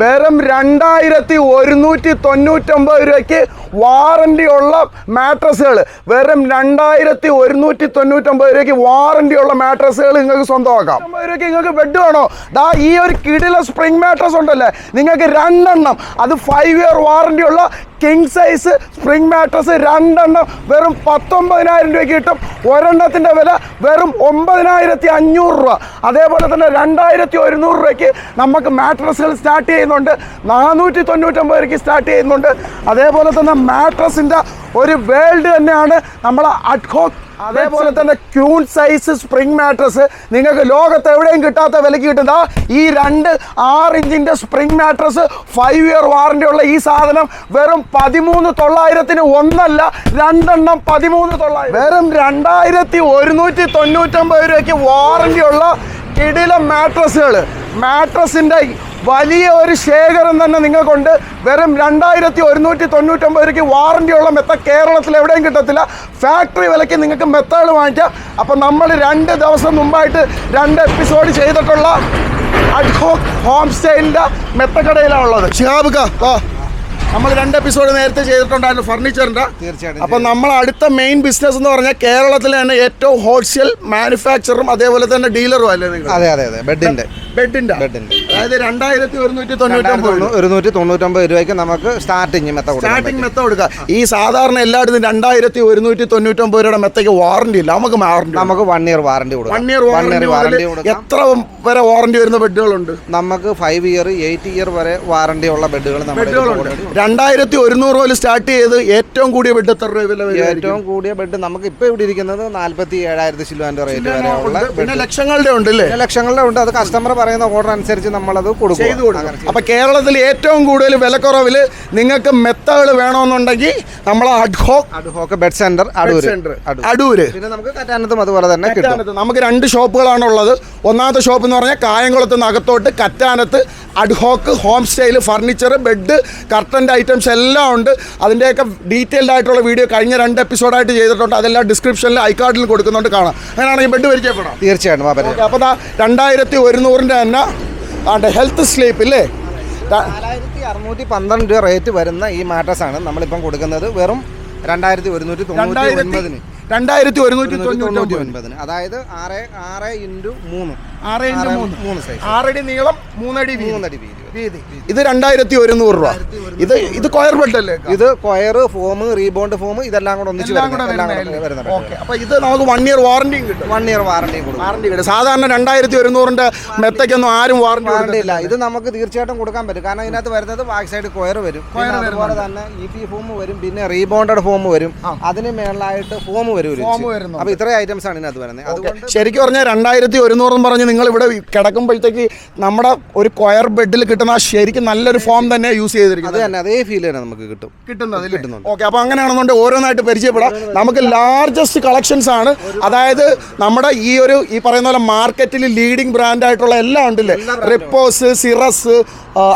വെറും രണ്ടായിരത്തി ഒരുന്നൂറ്റി തൊണ്ണൂറ്റൊമ്പത് രൂപയ്ക്ക് വാറണ്ടി ഉള്ള മാട്രസുകൾ വെറും രണ്ടായിരത്തി ഒരുന്നൂറ്റി തൊണ്ണൂറ്റൊമ്പത് രൂപയ്ക്ക് വാറണ്ടി ഉള്ള മാട്രസുകൾ നിങ്ങൾക്ക് സ്വന്തമാക്കാം. അമ്പത് രൂപയ്ക്ക് നിങ്ങൾക്ക് ബെഡ് വേണോ? ദാ ഈ ഒരു കിടില സ്പ്രിംഗ് മാട്രസ് ഉണ്ടല്ലേ? നിങ്ങൾക്ക് രണ്ടെണ്ണം അത് ഫൈവ് ഇയർ വാറണ്ടി ഉള്ള കിങ് സൈസ് സ്പ്രിംഗ് മാട്രസ് രണ്ടെണ്ണം വെറും പത്തൊമ്പതിനായിരം രൂപയ്ക്ക് കിട്ടും. ഒരെണ്ണത്തിന്റെ വില വെറും ഒമ്പതിനായിരത്തി അഞ്ഞൂറ് രൂപ. അതേപോലെ തന്നെ രണ്ടായിരത്തി ഒരുന്നൂറ് രൂപയ്ക്ക് നമുക്ക് മാട്രസുകൾ സ്റ്റാർട്ട് ചെയ്യുന്നുണ്ട്. നാനൂറ്റി തൊണ്ണൂറ്റൊമ്പത് രൂപയ്ക്ക് സ്റ്റാർട്ട് ചെയ്യുന്നുണ്ട്. അതേപോലെ തന്നെ മാട്രസിന്റെ ഒരു വേൾഡ് തന്നെയാണ് നമ്മൾ അഡ്ഹോക്ക് അതേപോലെ തന്നെ ക്യൂൺ സൈസ് സ്പ്രിംഗ് മാട്രസ്. നിങ്ങൾക്ക് ലോകത്ത് എവിടെയും കിട്ടാത്ത വിലക്ക് കിട്ടുന്ന ഈ രണ്ട് ആറ് ഇഞ്ചിന്റെ spring mattress five year warranty ഉള്ള ഈ സാധനം വെറും പതിമൂന്ന് തൊള്ളായിരത്തിന് ഒന്നല്ല രണ്ടെണ്ണം പതിമൂന്ന് തൊള്ളായിരം. വെറും രണ്ടായിരത്തി ഒരുന്നൂറ്റി തൊണ്ണൂറ്റൊമ്പത് രൂപയ്ക്ക് വാറണ്ടി ഉള്ള കിടില മാട്രസുകൾ മാട്രസിന്റെ വലിയ ഒരു ശേഖരം തന്നെ നിങ്ങൾക്കുണ്ട്. വെറും രണ്ടായിരത്തി ഒരുന്നൂറ്റി തൊണ്ണൂറ്റൊമ്പത് രൂപയ്ക്ക് വാറണ്ടിയുള്ള മെത്ത കേരളത്തിൽ എവിടെയും കിട്ടത്തില്ല. ഫാക്ടറി വിലയ്ക്ക് നിങ്ങൾക്ക് മെത്തകൾ വാങ്ങിക്കാം. അപ്പം നമ്മൾ രണ്ട് ദിവസം മുമ്പായിട്ട് രണ്ട് എപ്പിസോഡ് ചെയ്തിട്ടുള്ള അഡ്ഹോക്ക് ഹോം സ്റ്റൈലിന്റെ മെത്തക്കടയിലാണുള്ളത്. ഷിഹാബ് കാ നമ്മൾ രണ്ട് എപ്പിസോഡ് നേരത്തെ ചെയ്തിട്ടുണ്ടായിരുന്നു ഫർണിച്ചറിന്റെ തീർച്ചയായിട്ടും അപ്പം നമ്മൾ അടുത്ത മെയിൻ ബിസിനസ് എന്ന് പറഞ്ഞാൽ കേരളത്തിലെ തന്നെ ഏറ്റവും ഹോൾസെയിൽ മാനുഫാക്ചറും അതേപോലെ തന്നെ ഡീലറും അല്ലേ നിങ്ങൾ? അതെ അതെ അതെ. ബെഡിന്റെ ബെഡിന്റെ ബെഡിന്റെ. അതായത് രണ്ടായിരത്തി ഒരുന്നൂറ്റി തൊണ്ണൂറ്റൊമ്പത് ഒരുന്നൂറ്റി തൊണ്ണൂറ്റൊമ്പത് രൂപയ്ക്ക് നമുക്ക് സ്റ്റാർട്ടിങ് മെത്ത സ്റ്റാർട്ടിങ് മെത്ത കൊടുക്കുക. ഈ സാധാരണ എല്ലായിടത്തും രണ്ടായിരത്തി ഒരുന്നൂറ്റി തൊണ്ണൂറ്റൊമ്പത് രൂപയുടെ മെത്തയ്ക്ക് വാറണ്ടി ഇല്ല. നമുക്ക് വാറണ്ടി നമുക്ക് വൺ ഇയർ വാറണ്ടി കൊടുക്കാം. വൺ ഇയർ വാറണ്ടി എത്ര വരെ വാറണ്ടി വരുന്ന ബെഡുകളുണ്ട് നമുക്ക് ഫൈവ് ഇയർ എയ്റ്റ് ഇയർ വരെ വാറണ്ടി ഉള്ള ബെഡുകൾ ബെഡുകളുണ്ട്. രണ്ടായിരത്തി ഒരുന്നൂറ് രൂപയിൽ സ്റ്റാർട്ട് ചെയ്ത് ഏറ്റവും കൂടിയ ബെഡ് എത്ര രൂപ ഏറ്റവും കൂടിയ ബെഡ് നമുക്ക് ഇപ്പൊ ഇവിടെ ഇരിക്കുന്നത് നാല്പത്തി ഏഴായിരത്തി ശിലുവാന്റെ റേറ്റ് വരെ ഉള്ള പിന്നെ ലക്ഷങ്ങളുടെ ഉണ്ട് അല്ലേ? ലക്ഷങ്ങളുടെ ഉണ്ട്. അത് കസ്റ്റമർ പറയുന്ന ഓർഡർ അനുസരിച്ച് നമ്മളത് കൊടുക്കും. ചെയ്തു കൊടുക്കും. അപ്പൊ കേരളത്തിൽ ഏറ്റവും കൂടുതൽ വിലക്കുറവിൽ നിങ്ങൾക്ക് മെത്തകൾ വേണമെന്നുണ്ടെങ്കിൽ നമ്മൾ Adhoc Adhoc bed centre Adoor centre Adoor. Adoor പിന്നെ നമുക്ക് കറ്റാനത്തും അതുപോലെ തന്നെ കിട്ടും. നമുക്ക് രണ്ട് ഷോപ്പുകളാണ് ഉള്ളത് ഒന്നാമത്തെ ഷോപ്പ് എന്ന് പറഞ്ഞാൽ കായംകുളത്ത് നിന്ന് അകത്തോട്ട് കറ്റാനത്ത് Adhoc home style furniture bed കർട്ടന്റെ items എല്ലാം ഉണ്ട്. അതിന്റെയൊക്കെ ഡീറ്റെയിൽഡ് ആയിട്ടുള്ള വീഡിയോ കഴിഞ്ഞ രണ്ട് എപ്പിസോഡായിട്ട് ചെയ്തിട്ടുണ്ട്. അതെല്ലാം ഡിസ്ക്രിപ്ഷനിൽ ഐക്കാർഡിൽ കൊടുക്കുന്നുണ്ട് കാണാം. അങ്ങനെയാണെങ്കിൽ ബെഡ് പരിചയപ്പെടാം. തീർച്ചയായിട്ടും അപ്പോൾ രണ്ടായിരത്തി ഒരുന്നൂറിന്റെ തന്നെ ഹെൽത്ത് സ്ലീപ്പ് ഇല്ലേ? നാലായിരത്തി അറുന്നൂറ്റി പന്ത്രണ്ട് രൂപ റേറ്റ് വരുന്ന ഈ മാട്രസ് ആണ് നമ്മളിപ്പം കൊടുക്കുന്നത്. വെറും രണ്ടായിരത്തി ഒരുന്നൂറ്റി തൊണ്ണൂറ്റി ഒൻപതിന് രണ്ടായിരത്തി ഒരുന്നൂറ്റി തൊണ്ണൂറ്റി ഒൻപതിന് അതായത് ആറ് ആറ് ഇന്റു മൂന്ന്. ആറ് ഇന്റു മൂന്ന്. മൂന്ന് സൈസ് ആറടി നീളം മൂന്നടി മൂന്നടി വീതി. വീതി. ഇത് രണ്ടായിരത്തി ഒരുന്നൂറ് രൂപ ഇത് ഇത് കൊയർ ബെഡ് അല്ലേ? ഇത് കൊയർ ഫോം റീബോണ്ട് ഫോം ഇതെല്ലാം കൂടെ ഒന്നിച്ച് അപ്പൊ ഇത് നമുക്ക് വൺ ഇയർ വാറണ്ടിയും കിട്ടും. വൺ ഇയർ വാറണ്ടിയും കൊടുക്കും. വാറണ്ടി കിട്ടും. സാധാരണ രണ്ടായിരത്തി ഒരുന്നൂറിന്റെ മെത്തയ്ക്കൊന്നും ആരും വാറണ്ടി വാറണ്ടി ഇല്ല. ഇത് നമുക്ക് തീർച്ചയായിട്ടും കൊടുക്കാൻ പറ്റും. കാരണം ഇതിനകത്ത് വരുന്നത് ബാക്ക് സൈഡ് കൊയർ വരും. അതുപോലെ തന്നെ ഇ പി ഫോം വരും. പിന്നെ റീബോണ്ടഡ് ഫോം വരും. അതിന് മേളിലായിട്ട് ഫോം വരും ഒരു ഫോം വരുന്നു അപ്പൊ ഇത്രയും ഐറ്റംസ് ആണ് ഇതിനകത്ത് വരുന്നത്. അതുകൊണ്ട് ശരിക്കും പറഞ്ഞാൽ രണ്ടായിരത്തി ഒരുന്നൂറെന്ന് പറഞ്ഞ് നിങ്ങൾ ഇവിടെ കിടക്കുമ്പോഴത്തേക്ക് നമ്മുടെ ഒരു കൊയർ ബെഡിൽ കിട്ടുന്ന ആ ശരിക്കും നല്ലൊരു ഫോം തന്നെ യൂസ് അത് ചെയ്തിരിക്കുന്നത് തന്നെ അതേ ഫീൽ തന്നെ നമുക്ക് കിട്ടും. കിട്ടുന്നത് കിട്ടുന്നുണ്ട്. ഓക്കെ അപ്പോൾ അങ്ങനെയാണെന്നുണ്ടെങ്കിൽ ഓരോന്നായിട്ട് പരിചയപ്പെടാം. നമുക്ക് ലാർജസ്റ്റ് കളക്ഷൻസ് ആണ്. അതായത് നമ്മുടെ ഈ ഒരു ഈ പറയുന്ന പോലെ മാർക്കറ്റിൽ ലീഡിംഗ് ബ്രാൻഡ് ആയിട്ടുള്ള എല്ലാം ഉണ്ടല്ലേ? റിപ്പോസ് സിറസ്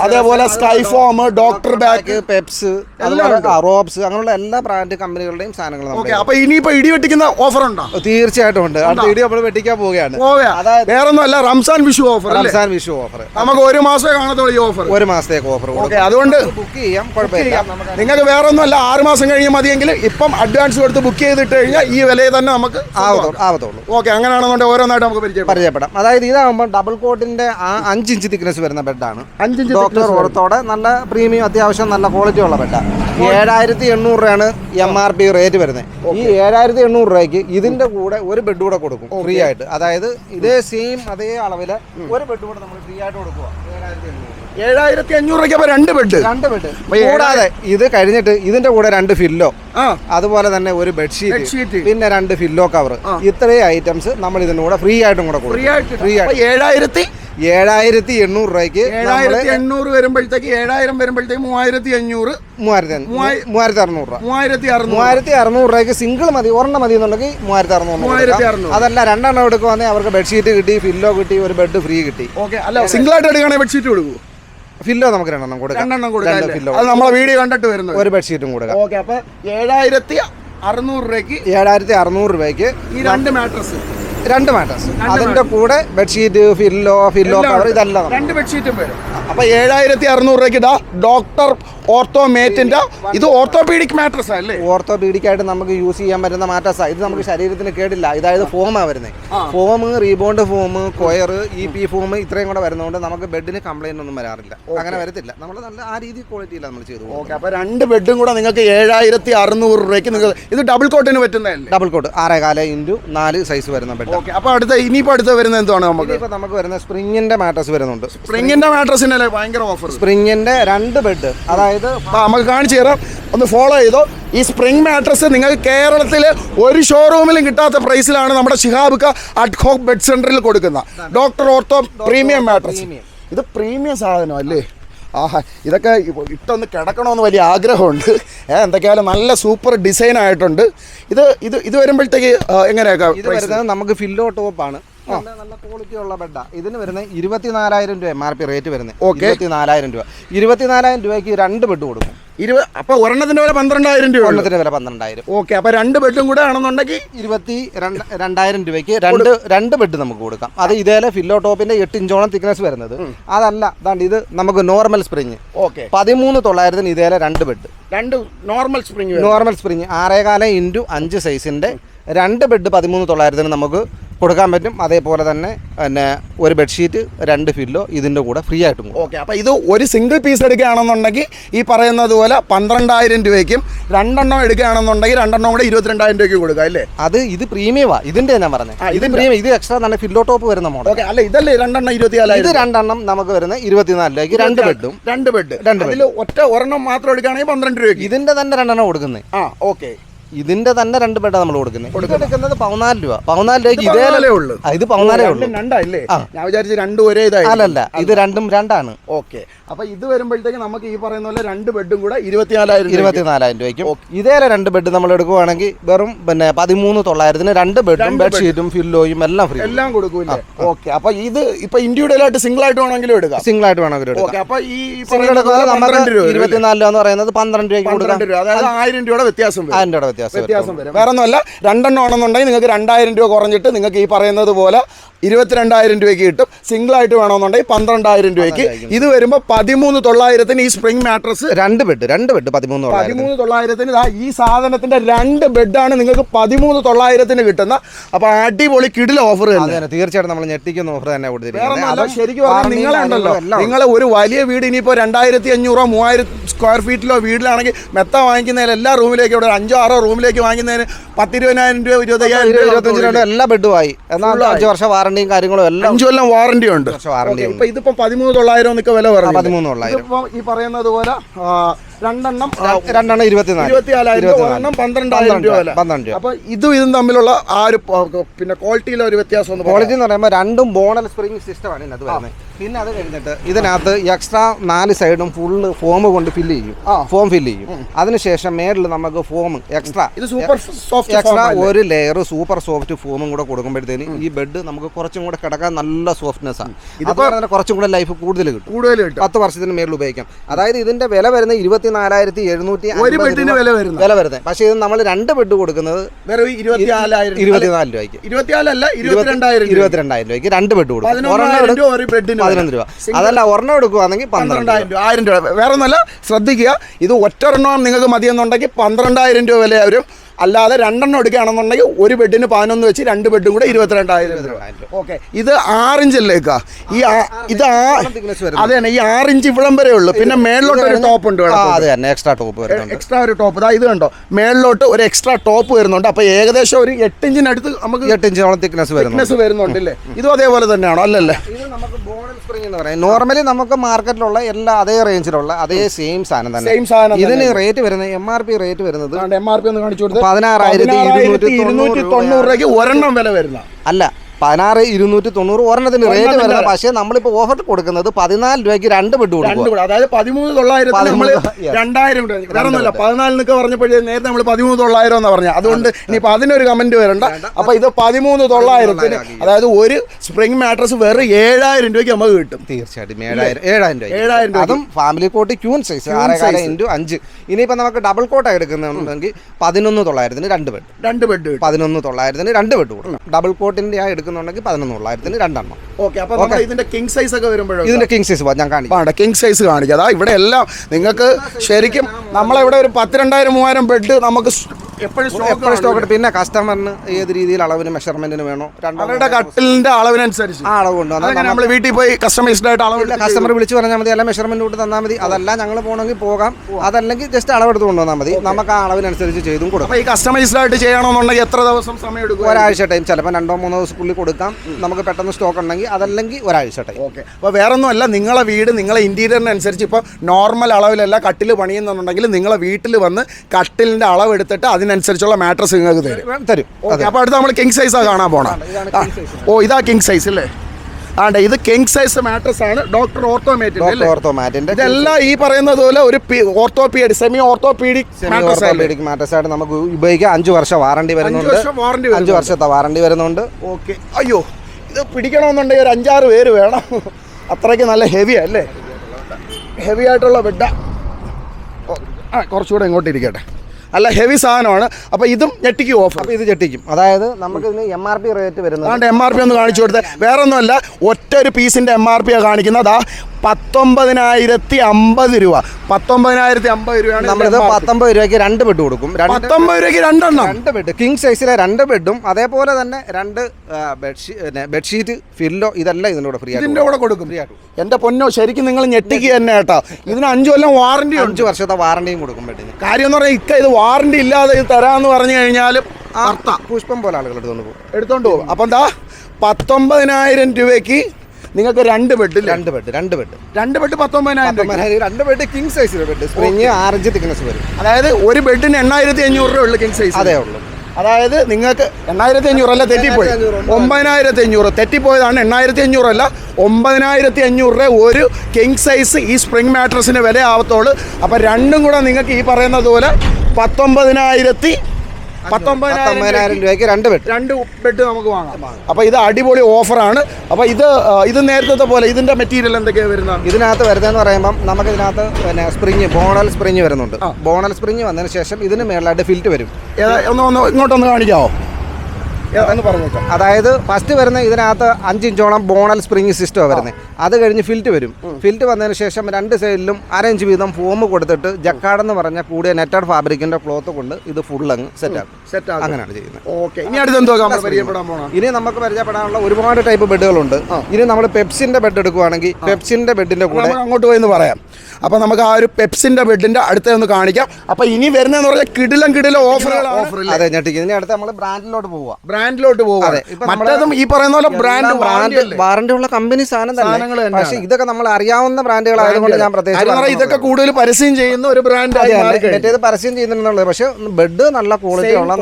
അതേപോലെ സ്കൈഫോം ഡോക്ടർ ബാക്ക് പെപ്സ് അതുപോലെ റോബ്സ് അങ്ങനെയുള്ള എല്ലാ ബ്രാൻഡ് കമ്പനികളുടെയും സാധനങ്ങൾ ഓക്കെ നമുക്ക് അപ്പൊ ഇനിയിപ്പോ ഇടി വെട്ടിക്കുന്ന ഓഫർ ഉണ്ടോ തീർച്ചയായിട്ടും ഉണ്ട്. അടുത്ത വീഡിയോ നമ്മൾ വെട്ടിക്കാൻ പോവുകയാണ്. പോവുക. അതായത് വേറൊന്നും അല്ല റംസാൻ വിഷു ഓഫർ റംസാൻ വിഷു ഓഫർ നമുക്ക് ഒരു മാസമേ കാണത്തുള്ളൂ ഈ ഓഫർ ഒരു മാസത്തേക്ക് ഓഫർ ഓക്കെ അതുകൊണ്ട് ബുക്ക് ചെയ്യാം കുഴപ്പമില്ല. നിങ്ങൾക്ക് വേറെ ഒന്നുമല്ല ആറ് മാസം കഴിഞ്ഞ് മതിയെങ്കിൽ ഇപ്പം അഡ്വാൻസ് കൊടുത്ത് ബുക്ക് ചെയ്തിട്ട് കഴിഞ്ഞാൽ ഈ വിലയെ തന്നെ നമുക്ക് ആവത്തുള്ളൂ ആവത്തുള്ളൂ. ഓക്കെ അങ്ങനെയാണെന്നുണ്ടെങ്കിൽ ഓരോന്നായിട്ട് നമുക്ക് പരിചയം പരിചയപ്പെടാം. അതായത് ഇതാകുമ്പോൾ ഡബിൾ കോട്ടിന്റെ ആ അഞ്ച് ഇഞ്ച് തിക്നെസ് വരുന്ന ബെഡാണ് അഞ്ചിഞ്ച് ഡോക്ടർ ഓർത്തോടെ നല്ല പ്രീമിയം അത്യാവശ്യം നല്ല ക്വാളിറ്റി ഉള്ള ബെഡാണ് ഏഴായിരത്തി എണ്ണൂറ് രൂപയാണ് എം ആർ പി റേറ്റ് വരുന്നത്. ഈ ഏഴായിരത്തി എണ്ണൂറ് രൂപയ്ക്ക് ഇതിന്റെ കൂടെ ഒരു ബെഡ് കൂടെ കൊടുക്കും ഫ്രീ ആയിട്ട്. അതായത് ഇതേ സെയിം അതേ അളവിൽ ഒരു ബെഡ് കൂടെ നമ്മൾ ഫ്രീ ആയിട്ട് കൊടുക്കുക ഏഴായിരത്തി അഞ്ഞൂറ് രൂപയ്ക്ക് രണ്ട് ബെഡ് രണ്ട് ബെഡ് കൂടാതെ ഇത് കഴിഞ്ഞിട്ട് ഇതിന്റെ കൂടെ രണ്ട് ഫില്ലോ ആ. അതുപോലെ തന്നെ ഒരു ബെഡ്ഷീറ്റ് പിന്നെ രണ്ട് ഫില്ലോ കവർ ഇത്രയും ഐറ്റംസ് നമ്മൾ ഇതിന്റെ കൂടെ ഫ്രീ ആയിട്ടും കൂടെ കൊടുക്കും. ഫ്രീ ആയിട്ട്. ഏഴായിരത്തി ഏഴായിരത്തി എണ്ണൂറ് രൂപയ്ക്ക് ഏഴായിരത്തി എണ്ണൂറ് വരുമ്പോഴത്തേക്ക് ഏഴായിരം വരുമ്പോഴത്തേക്ക് മൂവായിരത്തി അഞ്ഞൂറ് മൂവായിരത്തി മൂവായിരത്തി അറുന്നൂറ് രൂപ. മൂവായിരത്തി അറുന്നൂറ് മൂവായിരത്തി അറുന്നൂറ് രൂപയ്ക്ക് സിംഗിൾ മതി ഒരെണ്ണം മതി എന്നുണ്ടെങ്കിൽ മൂവായിരത്തി അറുന്നൂറ് മൂവായിരത്തി അറുന്നൂറ്. അതല്ല രണ്ടെണ്ണം എടുക്കുവാണെങ്കിൽ അവർക്ക് ബെഡ്ഷീറ്റ് കിട്ടി ഫില്ലോ കിട്ടി ഒരു ബെഡ് ഫ്രീ കിട്ടി. ഓക്കെ അല്ല സിംഗിൾ ആയിട്ട് എടുക്കുകയാണെങ്കിൽ ബെഡ്ഷീറ്റ് കൊടുക്കൂ. ഫില്ലോ നമുക്ക് രണ്ടെണ്ണം കൊടുക്കാം. രണ്ടെണ്ണം രണ്ട് കൊടുക്കാം ഫില്ലോ അത് നമ്മളെ വീഡിയോ കണ്ടിട്ട് വരുന്നത്. ഒരു ബെഡ്ഷീറ്റും കൊടുക്കാം. ഓക്കെ അപ്പൊ ഏഴായിരത്തി അറുന്നൂറ് രൂപയ്ക്ക് ഏഴായിരത്തി അറുന്നൂറ് രൂപയ്ക്ക് ഈ രണ്ട് മാട്രസ് രണ്ട് മാറ്റേഴ്സ് അതിന്റെ കൂടെ ബെഡ്ഷീറ്റ് ഫില്ലോ ഫില്ലോ കവർ ഇതെല്ലാം രണ്ട് ബെഡ്ഷീറ്റും വരും. അപ്പൊ ഏഴായിരത്തി അറുന്നൂറ് രൂപയ്ക്ക് ഇതാ ഡോക്ടർ ഓർത്തോമേറ്റിന്റെ ഇത് ഓർത്തോപീഡിക് മാട്രസ് അല്ലേ? ഓർത്തോപീഡിക് ആയിട്ട് നമുക്ക് യൂസ് ചെയ്യാൻ പറ്റുന്ന മാട്രസ് ഇത് നമുക്ക് ശരീരത്തിന് കേടില്ല. ഇതായത് ഫോമാണ് വരുന്നത് foam rebond foam coir E P foam ഇത്രയും കൂടെ വരുന്നതുകൊണ്ട് നമുക്ക് ബെഡിന് കംപ്ലൈന്റ് ഒന്നും വരാറില്ല. അങ്ങനെ വരത്തില്ല. നമ്മൾ നല്ല ആ രീതി ക്വാളിറ്റിയില്ല നമ്മൾ ചെയ്തു ഓക്കെ അപ്പൊ രണ്ട് ബെഡും കൂടെ നിങ്ങൾക്ക് ഏഴായിരത്തി അറുന്നൂറ് രൂപയ്ക്ക് നിങ്ങൾ ഇത് ഡബിൾ കോട്ടിന് പറ്റുന്നതല്ലേ? ഡബിൾ കോട്ട് ആറേകാല ഇന്റു നാല് സൈസ് വരുന്ന ബെഡ് ഓക്കെ അപ്പൊ അടുത്ത ഇനിയിപ്പോ അടുത്ത വരുന്നത് എന്താണ് നമുക്ക്? ഇപ്പൊ നമുക്ക് വരുന്ന സ്പ്രിങ്ങിന്റെ മാട്രസ് വരുന്നുണ്ട്. സ്പ്രിങ്ങിന്റെ മാട്രസിനല്ലേ ഭയങ്കര ഓഫർ സ്പ്രിങ്ങിന്റെ രണ്ട് ബെഡ് അതായത് നമുക്ക് കാണിച്ചു തരാം. ഒന്ന് ഫോളോ ചെയ്തോ. ഈ സ്പ്രിംഗ് മാട്രസ് നിങ്ങൾക്ക് കേരളത്തിൽ ഒരു ഷോറൂമിലും കിട്ടാത്ത പ്രൈസിലാണ് നമ്മുടെ ഷിഹാബുക്ക അഡ്ഹോക് ബെഡ് സെന്ററിൽ കൊടുക്കുന്ന ഡോക്ടർ ഓർത്തോ പ്രീമിയം മാട്രസ് ഇത് പ്രീമിയം സാധനം അല്ലേ? ആഹാ ഇതൊക്കെ ഇട്ടൊന്ന് കിടക്കണമെന്ന് വലിയ ആഗ്രഹമുണ്ട്. ഏഹ് എന്തൊക്കെയായാലും നല്ല സൂപ്പർ ഡിസൈൻ ആയിട്ടുണ്ട്. ഇത് ഇത് ഇത് വരുമ്പോഴത്തേക്ക് എങ്ങനെയൊക്കെ ഇത് വരുന്നത് നമുക്ക് ഫില്ലോ ടോപ്പാണ് നല്ല നല്ല ക്വാളിറ്റി ഉള്ള ബെഡാ ഇതിന് വരുന്നത് ഇരുപത്തിനാലായിരം രൂപ എം ആർ പി റേറ്റ് വരുന്നത്. ഓക്കെ ഇരുപത്തിനാലായിരം രൂപ. ഇരുപത്തിനാലായിരം രൂപയ്ക്ക് രണ്ട് ബെഡ് കൊടുക്കും. ഇരുപത് അപ്പൊ ഒരെണ്ണത്തിന്റെ വില പന്ത്രണ്ടായിരം രൂപ ഒരെണ്ണത്തിന്റെ വില പന്ത്രണ്ടായിരം. ഓക്കെ അപ്പൊ രണ്ട് ബെഡും കൂടെ ആണെന്നുണ്ടെങ്കിൽ ഇരുപത്തി രണ്ട് രണ്ടായിരം രൂപയ്ക്ക് രണ്ട് രണ്ട് ബെഡ് നമുക്ക് കൊടുക്കാം. അത് ഇതേലെ ഫില്ലോ ടോപ്പിന്റെ എട്ട് ഇഞ്ചോളം തിക്നെസ് വരുന്നത്. അതല്ല അതാണ്ട് ഇത് നമുക്ക് നോർമൽ സ്പ്രിങ് ഓക്കെ പതിമൂന്ന് തൊള്ളായിരത്തിന് ഇതേലെ രണ്ട് ബെഡ് രണ്ട് നോർമൽ സ്പ്രിങ് നോർമൽ സ്പ്രിങ് ആറേകാല ഇന്റു അഞ്ച് സൈസിന്റെ രണ്ട് ബെഡ് പതിമൂന്ന് തൊള്ളായിരത്തിന് നമുക്ക് കൊടുക്കാൻ പറ്റും. അതേപോലെ തന്നെ പിന്നെ ഒരു ബെഡ്ഷീറ്റ് രണ്ട് ഫില്ലോ ഇതിന്റെ കൂടെ ഫ്രീ ആയിട്ടും. ഓക്കെ അപ്പോൾ ഇത് ഒരു സിംഗിൾ പീസ് എടുക്കുകയാണെന്നുണ്ടെങ്കിൽ ഈ പറയുന്നത് പോലെ പന്ത്രണ്ടായിരം രൂപയ്ക്കും രണ്ടെണ്ണം എടുക്കുകയാണെന്നുണ്ടെങ്കിൽ രണ്ടെണ്ണം കൂടെ ഇരുപത്തിരണ്ടായിരം രൂപയ്ക്ക് കൊടുക്കുക അല്ലേ? അത് ഇത് പ്രീമിയമാണ് ഇതിന്റെ ഞാൻ പറഞ്ഞത് ഇത്. പ്രീമിയം ഇത് എക്സ്ട്രാ തന്നെ ഫില്ലോ ടോപ്പ് വരുന്ന മോഡൽ ഓക്കെ അല്ല? ഇതല്ലേ രണ്ടെണ്ണം ഇത് ഇരുപത്തിനാലായിരം രണ്ടെണ്ണം നമുക്ക് വരുന്നത് ഇരുപത്തിനാലിലേക്ക് രണ്ട് ബെഡും രണ്ട് ബെഡ് രണ്ട് ഒറ്റ ഒരെണ്ണം മാത്രം എടുക്കുകയാണെങ്കിൽ പന്ത്രണ്ട് രൂപയ്ക്ക്. ഇതിന്റെ തന്നെ രണ്ടെണ്ണം കൊടുക്കുന്നത് ആ ഓക്കെ. ഇതിന്റെ തന്നെ രണ്ട് ബെഡാണ് നമ്മൾ കൊടുക്കുന്നത് എടുക്കുന്നത് പതിനാല് രൂപ. പതിനാല് രൂപയ്ക്ക് ഇതേ ഉള്ളു. ഇത് പതിനാലേ ഉള്ളൂ. രണ്ടല്ലേ. ഞാൻ വിചാരിച്ചു രണ്ടും ഒരേ ഇതായി അല്ലല്ല ഇത് രണ്ടും രണ്ടാണ്. ഓക്കെ. അപ്പൊ ഇത് വരുമ്പോഴത്തേക്ക് നമുക്ക് ഈ പറയുന്ന പോലെ രണ്ട് ബെഡും കൂടെ ഇരുപത്തിനാലായിരം രൂപയ്ക്ക്. ഇരുപത്തിനാലായിരം രൂപയ്ക്കും. ഇതേ രണ്ട് ബെഡ് നമ്മൾ എടുക്കുവാണെങ്കിൽ വെറും പിന്നെ പതിമൂന്ന് തൊള്ളായിരത്തിന് രണ്ട് ബെഡും ബെഡ്ഷീറ്റും ഫില്ലോയും എല്ലാം ഫ്രീ എല്ലാം കൊടുക്കൂല്ലേ? ഓക്കെ. അപ്പൊ ഇത് ഇപ്പൊ ഇൻഡിവിജ്വൽ ആയിട്ട് സിംഗിൾ ആയിട്ട് വേണമെങ്കിലും എടുക്കാം. സിംഗിൾ ആയിട്ട് വേണമെങ്കിലും എടുക്കാം അപ്പൊ ഈ ഇരുപത്തിനാല് രൂപ എന്ന് പറയുന്നത് പന്ത്രണ്ട് കൊടുക്കാം. രൂപ. അതായത് ആയിരം രൂപയുടെ വ്യത്യാസം ആയിരം രൂപയുടെ വ്യത്യാസം. വ്യത്യാസം വരും. വേറെ ഒന്നുമല്ല രണ്ടെണ്ണം ആണെന്നുണ്ടെങ്കിൽ നിങ്ങൾക്ക് രണ്ടായിരം രൂപ കുറഞ്ഞിട്ട് നിങ്ങൾക്ക് ഈ പറയുന്നത് പോലെ ഇരുപത്തിരണ്ടായിരം രൂപയ്ക്ക് കിട്ടും. സിംഗിൾ ആയിട്ട് വേണമെന്നുണ്ടെങ്കിൽ പന്ത്രണ്ടായിരം രൂപയ്ക്ക്. ഇത് വരുമ്പോൾ പതിമൂന്ന് തൊള്ളായിരത്തിന് ഈ സ്പ്രിംഗ് മാട്രസ് രണ്ട് ബെഡ് രണ്ട് ബെഡ് പതിമൂന്ന് പതിമൂന്ന് തൊള്ളായിരത്തിന് ഇതാ ഈ സാധനത്തിന്റെ രണ്ട് ബെഡാണ് നിങ്ങൾക്ക് പതിമൂന്ന് തൊള്ളായിരത്തിന് കിട്ടുന്ന. അപ്പൊ അടിപൊളി കിടില ഓഫർ തീർച്ചയായിട്ടും നമ്മൾ ഞെട്ടിക്കുന്ന ഓഫർ തന്നെ കൊടുത്തിരിക്കുന്നത്. ശരിക്കും നിങ്ങളുണ്ടല്ലോ. നിങ്ങൾ ഒരു വലിയ വീട് ഇനിയിപ്പോൾ രണ്ടായിരത്തി അഞ്ഞൂറോ മൂവായിരം സ്ക്വയർ ഫീറ്റിലോ വീട്ടിലാണെങ്കിൽ മെത്ത വാങ്ങിക്കുന്നതിൽ എല്ലാ റൂമിലേക്കും ഇവിടെ അഞ്ചോ ആറോ റൂമിലേക്ക് വാങ്ങിക്കുന്നതിന് പത്തിരുപതിനായിരം രൂപ ഇരുപത്തയ്യായിരം ഇരുപത് രൂപ ഇരുപത്തഞ്ച് രൂപ എല്ലാ ബെഡും ആയി. എന്നാൽ അഞ്ച് വർഷം വാറണ്ടിയും കാര്യങ്ങളും എല്ലാം അഞ്ചു കൊല്ലം വാറണ്ടി ഉണ്ട്. വാറണ്ടി ഇപ്പൊ ഇതിപ്പോ പതിമൂന്ന് തൊള്ളായിരം എന്നൊക്കെ വില പറഞ്ഞു പതിമൂന്ന് തൊള്ളായിരം. ഇപ്പൊ ഈ പറയുന്നത് പോലെ രണ്ടെണ്ണം രണ്ടെണ്ണം ഇരുപത്തിനാല്. ഇരുപത്തിനാലായിരം രൂപ ഒരെണ്ണം പന്ത്രണ്ടായിരം രൂപ വില. പന്ത്രണ്ട് രൂപ. അപ്പൊ ഇതും ഇതും തമ്മിലുള്ള ആ ഒരു പിന്നെ ക്വാളിറ്റിയിലെ ഒരു വ്യത്യാസം? ക്വാളിറ്റി എന്ന് പറയുമ്പോൾ രണ്ടും ബോണൽ സ്പ്രിംഗ് സിസ്റ്റമാണ് ഇതിനകത്ത് വരുന്നത്. പിന്നെ അത് കഴിഞ്ഞിട്ട് ഇതിനകത്ത് എക്സ്ട്രാ നാല് സൈഡും ഫുള്ള് ഫോം കൊണ്ട് ഫില്ല് ചെയ്യും. ഫോം ഫില്ല് ചെയ്യും. അതിനുശേഷം മേളിൽ നമുക്ക് ഫോം എക്സ്ട്രാ ഇത് സൂപ്പർ സോഫ്റ്റ് എക്സ്ട്രാ ഒരു ലെയർ സൂപ്പർ സോഫ്റ്റ് ഫോമും കൂടെ കൊടുക്കുമ്പോഴത്തേന് ഈ ബെഡ് നമുക്ക് കുറച്ചും കൂടെ കിടക്കാൻ നല്ല സോഫ്റ്റ്നെസ് ആണ് ഇത് തന്നെ കുറച്ചും കൂടെ ലൈഫ് കൂടുതൽ കിട്ടും. കൂടുതൽ കിട്ടും. പത്ത് വർഷത്തിന് മേളിൽ ഉപയോഗിക്കാം. അതായത് ഇതിന്റെ വില വരുന്നത് ഇരുപത്തിനാലായിരത്തി എഴുന്നൂറ്റി ഒരു ബെഡിന് വില വരുന്നത്. വില വരുന്നത്. പക്ഷേ ഇത് നമ്മൾ രണ്ട് ബെഡ് കൊടുക്കുന്നത് വെറും ഇരുപത്തിനാലായിരം ഇരുപത്തിനാല് രൂപയ്ക്ക്. ഇരുപത്തിനാലല്ല ഇരുപത്തിരണ്ടായിരം രൂപ ഇരുപത്തിരണ്ടായിരം രൂപയ്ക്ക് രണ്ട് ബെഡ് കൊടുക്കും. പതിനൊന്ന് രൂപ. അതല്ല ഒരെണ്ണം എടുക്കുകയാണെങ്കിൽ പന്ത്രണ്ട് പന്ത്രണ്ടായിരം രൂപ. ആയിരം രൂപ. വേറെ ഒന്നല്ല ശ്രദ്ധിക്കുക ഇത് ഒറ്റ ഒരെണ്ണം നിങ്ങൾക്ക് മതിയെന്നുണ്ടെങ്കിൽ പന്ത്രണ്ടായിരം രൂപ വില അല്ലാതെ രണ്ടെണ്ണം എടുക്കുകയാണെന്നുണ്ടെങ്കിൽ ഒരു ബെഡിന് പതിനൊന്ന് വെച്ച് രണ്ട് ബെഡും കൂടെ ഇരുപത്തിരണ്ടായിരം രൂപ. ഓക്കെ. ഇത് ആറിഞ്ചല്ലേക്കാ ഈ ഇത് ആ അത് തന്നെ ഈ ആറിഞ്ച് ഇവിടം വരെ ഉള്ളൂ. പിന്നെ മേളിലോട്ട് ഒരു ടോപ്പ് ഉണ്ട് അതെ തന്നെ. എക്സ്ട്രാ ടോപ്പ് എക്സ്ട്രാ ഒരു ടോപ്പ് ഇതാ ഇത് കണ്ടോ? മേളിലോട്ട് ഒരു എക്സ്ട്രാ ടോപ്പ് വരുന്നുണ്ട്. അപ്പൊ ഏകദേശം ഒരു എട്ടിഞ്ചിനടുത്ത് നമുക്ക് എട്ടിഞ്ചോളം തിക്നെസ് തിക്നെസ് വരുന്നുണ്ട്. അല്ലേ ഇതും അതേപോലെ തന്നെയാണോ? അല്ലല്ലേ? ഇത് നമുക്ക് ബോണൽ സ്പ്രിംഗ് എന്ന് പറയാം. നോർമലി നമുക്ക് മാർക്കറ്റിലുള്ള എല്ലാ അതേ റേഞ്ചിലുള്ള അതേ സെയിം സാധനം തന്നെ. സെയിം സാധനം ഇതിന് റേറ്റ് വരുന്നത് എം ആർ പി റേറ്റ് വരുന്നത് എം ആർ പി ഒന്ന് കാണിച്ചു കൊടുത്ത്. പതിനാറായിരത്തി ഇരുന്നൂറ്റി തൊണ്ണൂറ് രൂപയ്ക്ക് ഒരെണ്ണം വില വരുന്ന. അല്ല പതിനാറ് ഇരുന്നൂറ്റി തൊണ്ണൂറ് ഒരെണ്ണത്തിന് റേറ്റ് വരുന്നത് പക്ഷേ നമ്മളിപ്പോൾ ഓഫർ കൊടുക്കുന്നത് പതിനാല് രൂപയ്ക്ക് രണ്ട് ബെഡ് കൊടുക്കും അതായത് പതിമൂന്ന് തൊള്ളായിരത്തി നമ്മൾ. രണ്ടായിരം രൂപ. വേറെ ഒന്നുമില്ല പതിനാലിനൊക്കെ പറഞ്ഞപ്പോഴേ നേരത്തെ നമ്മൾ പതിമൂന്ന് തൊള്ളായിരം പറഞ്ഞു. പറഞ്ഞത് അതുകൊണ്ട് ഇനിയിപ്പോൾ അതിനൊരു കമന്റ് വരണ്ട. അപ്പൊ ഇത് പതിമൂന്ന് തൊള്ളായിരത്തിന് അതായത് ഒരു സ്പ്രിംഗ് മാട്രസ് വെറും ഏഴായിരം രൂപയ്ക്ക് നമുക്ക് കിട്ടും. തീർച്ചയായിട്ടും ഏഴായിരം ഏഴായിരം രൂപ ഏഴായിരം രൂപ അതും ഫാമിലി കോട്ട് ക്യൂൺ സൈസ് ആറേകാല ഇന്റു അഞ്ച്. ഇനിയിപ്പോൾ നമുക്ക് ഡബിൾ കോട്ടാണ് എടുക്കുന്നുണ്ടെങ്കിൽ പതിനൊന്ന് തൊള്ളായിരത്തിന് രണ്ട് ബെഡ് രണ്ട് ബെഡ് കിട്ടും. പതിനൊന്ന് തൊള്ളായിരത്തിന് രണ്ട് ബെഡ് കൊടുക്കണം. ഡബിൾ കോട്ടിന്റെ ആ എടുക്കുന്ന എടുക്കുന്നുണ്ടെങ്കിൽ പതിനൊന്ന് തൊള്ളായിരത്തിന് രണ്ടെണ്ണം. ഓക്കെ അപ്പൊ നമ്മുടെ ഇതിന്റെ കിങ് സൈസ് ഒക്കെ വരുമ്പോഴോ ഇതിന്റെ കിങ് സൈസ് ഞാൻ കാണിക്കാം. കിങ് സൈസ് കാണിക്കാം. അതാ ഇവിടെ എല്ലാം നിങ്ങൾക്ക് ശരിക്കും നമ്മളിവിടെ ഒരു പത്തിരണ്ടായിരം മൂവായിരം ബെഡ് നമുക്ക് എപ്പോഴും എപ്പോഴും സ്റ്റോക്ക് പിന്നെ കസ്റ്റമറിന് ഏത് രീതിയിൽ അളവിന് മെഷർമെന്റിന് വേണോ? രണ്ടോ അവരുടെ കട്ടിലിന്റെ അളവിനനുസരിച്ച്. ആ അളവ് കൊണ്ടുവന്നാൽ നമ്മൾ വീട്ടിൽ പോയി കസ്റ്റമൈസ്ഡ് ആയിട്ട് അളവ് കസ്റ്റമർ വിളിച്ച് പറഞ്ഞാൽ മതി അല്ല മെഷർമെന്റ് കൊണ്ട് തന്നാൽ മതി. അതല്ല ഞങ്ങൾ പോകണമെങ്കിൽ പോകാം. അതല്ലെങ്കിൽ ജസ്റ്റ് അളവെടുത്ത് കൊണ്ടുവന്നാൽ മതി. നമുക്ക് ആ അളവിനനുസരിച്ച് ചെയ്തും കൊടുക്കാം. ഈ കസ്റ്റമൈസ്ഡ് ആയിട്ട് ചെയ്യണമെന്നുണ്ടെങ്കിൽ എത്ര ദിവസം സമയം എടുക്കും? ഒരാഴ്ച ടൈം ചിലപ്പോൾ രണ്ടോ മൂന്നോ ദിവസത്തിനുള്ളിൽ കൊടുക്കാം. നമുക്ക് പെട്ടെന്ന് സ്റ്റോക്ക് ഉണ്ടെങ്കിൽ അതല്ലെങ്കിൽ ഒരാഴ്ച ടൈം ഓക്കെ. അപ്പോൾ അല്ല നിങ്ങളെ വീട് നിങ്ങളെ ഇന്റീരിയറിനനുസരിച്ച് ഇപ്പോൾ നോർമൽ അളവിലല്ല കട്ടിൽ പണിയുന്നുണ്ടെങ്കിൽ നിങ്ങളെ വീട്ടിൽ വന്ന് കട്ടിലിന്റെ അളവ് എടുത്തിട്ട് അതിനനുസരിച്ചുള്ള മാട്രസ് നിങ്ങൾക്ക് തരും. തരും. ഓക്കെ അപ്പോൾ അടുത്ത് നമ്മൾ കിങ് സൈസാണ് കാണാൻ പോകണം. ഓ ഇതാ കിങ് സൈസ് അല്ലേ ആണ്ട് ഇത് കിങ് സൈസ് മാട്രസ് ആണ് ഡോക്ടർ ഓർത്തോമാറ്റിക് ഓർത്തോമാറ്റിന്റെ ഇതെല്ലാം ഈ പറയുന്നത് പോലെ ഒരു orthopaedic semi orthopaedic semi orthopaedic mattress ആയിട്ട് നമുക്ക് ഉപയോഗിക്കാം. അഞ്ച് വർഷം വാറണ്ടി വരുന്നുണ്ട്. അഞ്ച് വർഷത്തെ വാറണ്ടി വരുന്നുണ്ട്. ഓക്കെ അയ്യോ ഇത് പിടിക്കണമെന്നുണ്ടെങ്കിൽ ഒരു അഞ്ചാറ് പേര് വേണം. അത്രയ്ക്ക് നല്ല ഹെവി അല്ലേ? ഹെവി ആയിട്ടുള്ള ബെഡ ആ കുറച്ചുകൂടെ ഇങ്ങോട്ട് ഇരിക്കട്ടെ. അല്ല ഹെവി സാധനമാണ്. അപ്പോൾ ഇതും ഞെട്ടിക്ക് ഓഫർ അപ്പോൾ ഇത് ഞെട്ടിക്കും. അതായത് നമുക്ക് ഇതിന് എം ആർ പി റേറ്റ് വരുന്നത്. അതുകൊണ്ട് എം ആർ പി ഒന്ന് കാണിച്ചു കൊടുത്തത് വേറെ ഒന്നുമല്ല ഒറ്റ ഒരു പീസിന്റെ എം ആർ പി കാണിക്കുന്നത്. അതാ പത്തൊമ്പതിനായിരത്തി അമ്പത് രൂപ. പത്തൊമ്പതിനായിരത്തി അമ്പത് രൂപയാണ് നമ്മളിത് പത്തൊമ്പത് രൂപയ്ക്ക് രണ്ട് ബെഡ് കൊടുക്കും. പത്തൊമ്പത് രൂപയ്ക്ക് രണ്ടെണ്ണം. രണ്ട് ബെഡ് കിങ് സൈസിലെ രണ്ട് ബെഡും അതേപോലെ തന്നെ രണ്ട് ബെഡ്ഷീറ്റ് ബെഡ്ഷീറ്റ് ഫില്ലോ ഇതെല്ലാം ഇതിനോട് ഫ്രീ ആയിട്ട് ഇതിന്റെ കൂടെ കൊടുക്കും. ഫ്രീ എന്റെ പൊന്നോ ശരിക്കും നിങ്ങൾ ഞെട്ടിക്കുക തന്നെ കേട്ടോ. ഇതിന് അഞ്ചു കൊല്ലം വാറണ്ടി അഞ്ച് വർഷത്തെ വാറണ്ടിയും കൊടുക്കും ബെഡിന് കാര്യം എന്ന് പറഞ്ഞാൽ ഇക്ക ഇത് വാറണ്ടി ഇല്ലാതെ ഇത് തരാമെന്ന് പറഞ്ഞു കഴിഞ്ഞാലും അർത്ഥ പുഷ്പം പോലെ ആളുകൾ എടുത്തുകൊണ്ട് പോകും. എടുത്തോണ്ട് പോകും. അപ്പം എന്താ പത്തൊമ്പതിനായിരം രൂപയ്ക്ക് നിങ്ങൾക്ക് രണ്ട് ബെഡ് രണ്ട് ബെഡ് രണ്ട് ബെഡ് രണ്ട് ബെഡ് പത്തൊമ്പതിനായിരം രണ്ട് bed king size bed spring ആറഞ്ച് thickness വരും അതായത് ഒരു ബെഡിന് എണ്ണായിരത്തി അഞ്ഞൂറ് രൂപ ഉള്ളു കിങ് സൈസ് അതേ ഉള്ളൂ. അതായത് നിങ്ങൾക്ക് എണ്ണായിരത്തി അഞ്ഞൂറ് അല്ല തെറ്റിപ്പോയി. ഒമ്പതിനായിരത്തി അഞ്ഞൂറ് തെറ്റിപ്പോയതാണ് എണ്ണായിരത്തി അഞ്ഞൂറ് അല്ല ഒമ്പതിനായിരത്തി അഞ്ഞൂറ് രൂപ ഒരു കിങ് സൈസ് ഈ സ്പ്രിംഗ് മാട്രസിന് വില ആവത്തോളൂ അപ്പം രണ്ടും കൂടെ നിങ്ങൾക്ക് ഈ പറയുന്നത് പോലെ പത്തൊമ്പതിനായിരത്തി പത്തൊമ്പതിനായിരം രൂപയ്ക്ക് രണ്ട് ബെഡ്. രണ്ട് ബെഡ് നമുക്ക് വാങ്ങാം. അപ്പോൾ ഇത് അടിപൊളി ഓഫറാണ്. അപ്പോൾ ഇത് ഇത് നേരത്തെ പോലെ ഇതിന്റെ മെറ്റീരിയൽ എന്തൊക്കെയാണ് വരുന്നത്? ഇതിനകത്ത് വരുന്നതെന്ന് പറയുമ്പം നമുക്ക് ഇതിനകത്ത് പിന്നെ സ്പ്രിങ് ബോണൽ സ്പ്രിങ് വരുന്നുണ്ട്. ബോണൽ സ്പ്രിങ് വന്നതിന് ശേഷം ഇതിന് മേളിലായിട്ട് ഫിൽറ്റ് വരും. ഒന്ന് ഒന്ന് ഇങ്ങോട്ടൊന്ന് കാണിക്കാവോ ഏതാ, ഒന്ന് പറഞ്ഞു നോക്കാം അതായത് ഫസ്റ്റ് വരുന്ന ഇതിനകത്ത് അഞ്ച് ഇഞ്ചോളം ബോണൽ സ്പ്രിംഗ് സിസ്റ്റമാണ് വരുന്നത് അത് കഴിഞ്ഞ് ഫിൽറ്റ് വരും. ഫിൽറ്റ് വന്നതിന് ശേഷം രണ്ട് സൈഡിലും അരഞ്ച് വീതം ഫോം കൊടുത്തിട്ട് ജക്കാടെന്ന് എന്ന് പറഞ്ഞ കൂടിയ നെറ്റഡ് ഫാബ്രിക്കിന്റെ ക്ലോത്ത് കൊണ്ട് ഇത് ഫുൾ അങ്ങ് സെറ്റ് ആകും അങ്ങനെയാണ് ചെയ്യുന്നത്. ഇനി നമുക്ക് പരിചയപ്പെടാനുള്ള ഒരുപാട് ടൈപ്പ് ബെഡുകളുണ്ട് ഇനി നമ്മൾ പെപ്സിന്റെ ബെഡ് എടുക്കുവാണെങ്കിൽ പെപ്സിന്റെ ബെഡിന്റെ കൂടെ അങ്ങോട്ട് പോയി എന്ന് പറയാം. അപ്പൊ നമുക്ക് ആ ഒരു പെപ്സിന്റെ ബെഡിന്റെ അടുത്ത ഒന്ന് കാണിക്കാം. അപ്പൊ ഇനി വരുന്നതെന്ന് പറഞ്ഞാൽ കിടിലം ഓഫർ അതെ ഞെട്ടിക്കും. ഇനി അടുത്ത് നമ്മൾ ബ്രാൻഡിലോട്ട് പോവുക. ബ്രാൻഡിലോട്ട് പോകും മറ്റേതും ഈ പറയുന്ന പോലെ ബ്രാൻഡ് ബ്രാൻഡ് വാറണ്ടി ഉള്ള കമ്പനി സാധനം സാധനങ്ങൾ തന്നെ പക്ഷേ ഇതൊക്കെ നമ്മൾ അറിയാവുന്ന ബ്രാൻഡുകളായതുകൊണ്ട് ഞാൻ പ്രത്യേകിച്ച് ഇതൊക്കെ കൂടുതൽ പരസ്യം ചെയ്യുന്ന ഒരു ബ്രാൻഡ്. മറ്റേത് പരസ്യം ചെയ്യുന്നുള്ളത് പക്ഷേ ബെഡ് നല്ല ക്വാളിറ്റി ഉള്ള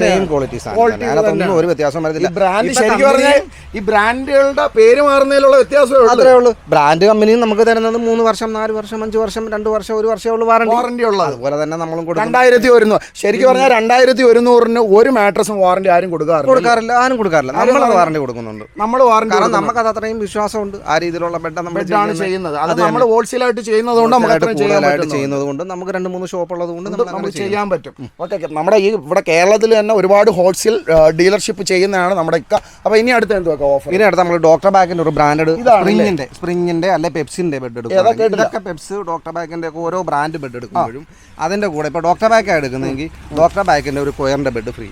സെയിം ക്വാളിറ്റി സാധനം അതിനകത്തൊന്നും ഒരു വ്യത്യാസം വരുന്നില്ല. ബ്രാൻഡ് ശരിക്കും പറഞ്ഞാൽ ഈ ബ്രാൻഡുകളുടെ പേര് മാറുന്നതിലുള്ള വ്യത്യാസം അത്രേ ഉള്ളൂ. ബ്രാൻഡ് കമ്പനി നമുക്ക് തരുന്നത് മൂന്ന് വർഷം നാല് വർഷം അഞ്ച് വർഷം രണ്ട് വർഷം ഒരു വർഷം ഉള്ളൂ വാറണ്ടി വാറണ്ടി ഉള്ളത്. അതുപോലെ തന്നെ നമ്മളും കൊടുക്കും രണ്ടായിരത്തി ഒരുന്നൂറ്. ശരിക്കും പറഞ്ഞാൽ രണ്ടായിരത്തി ഒരുന്നൂറിന് ഒരു മാട്രസും വാറണ്ടി ആരും കൊടുക്കാറില്ല. കൊടുക്കാറില്ല. ആരും കൊടുക്കാറില്ല. നമ്മൾ വാറണ്ടി കൊടുക്കുന്നുണ്ട്. നമ്മൾ വാറണ്ടി കാരണം അത് അത്രയും വിശ്വാസമുണ്ട്. ആ രീതിയിലുള്ള ബെഡ് നമ്മൾ ചെയ്യുന്നത്. അത് നമ്മൾ ഹോൾസെയിൽ ആയിട്ട് ചെയ്യുന്നത് കൊണ്ട് നമുക്ക് അത്രയും ചെയ്യുന്നത് കൊണ്ട് നമുക്ക് രണ്ട് മൂന്ന് ഷോപ്പ് ഉള്ളത് കൊണ്ട് നമ്മൾ നമുക്ക് ചെയ്യാൻ പറ്റും. ഓക്കെ നമ്മുടെ ഈ ഇവിടെ കേരളത്തിൽ തന്നെ ഒരുപാട് ഹോൾസെയിൽ ഡീലർഷിപ്പ് ചെയ്യുന്നതാണ് നമ്മുടെ ഇക്ക. അപ്പോൾ ഇനി അടുത്ത് എന്തുവാ ഓഫർ ഇനി അടുത്ത് നമ്മൾ ഡോക്ടർ ബാഗിന്റെ ഒരു ബ്രാൻഡ് സ്പ്രിംഗിന്റെ സ്പ്രിങ്ങിന്റെ സ്പ്രിങ്ങിന്റെ അല്ലെ പെപ്സിന്റെ ബെഡ് എടുക്കും? ഇതൊക്കെ പെപ്സ് ഡോക്ടർ ബാഗിന്റെ ഒക്കെ ഓരോ ബ്രാൻഡ് ബെഡ് എടുക്കുമ്പോഴും അതിന്റെ കൂടെ ഇപ്പൊ ഡോക്ടർ ബാഗ് എടുക്കുന്നെങ്കിൽ ഡോക്ടർ ബാഗിന്റെ ഒരു കൊയറിന്റെ ബെഡ് ഫ്രീ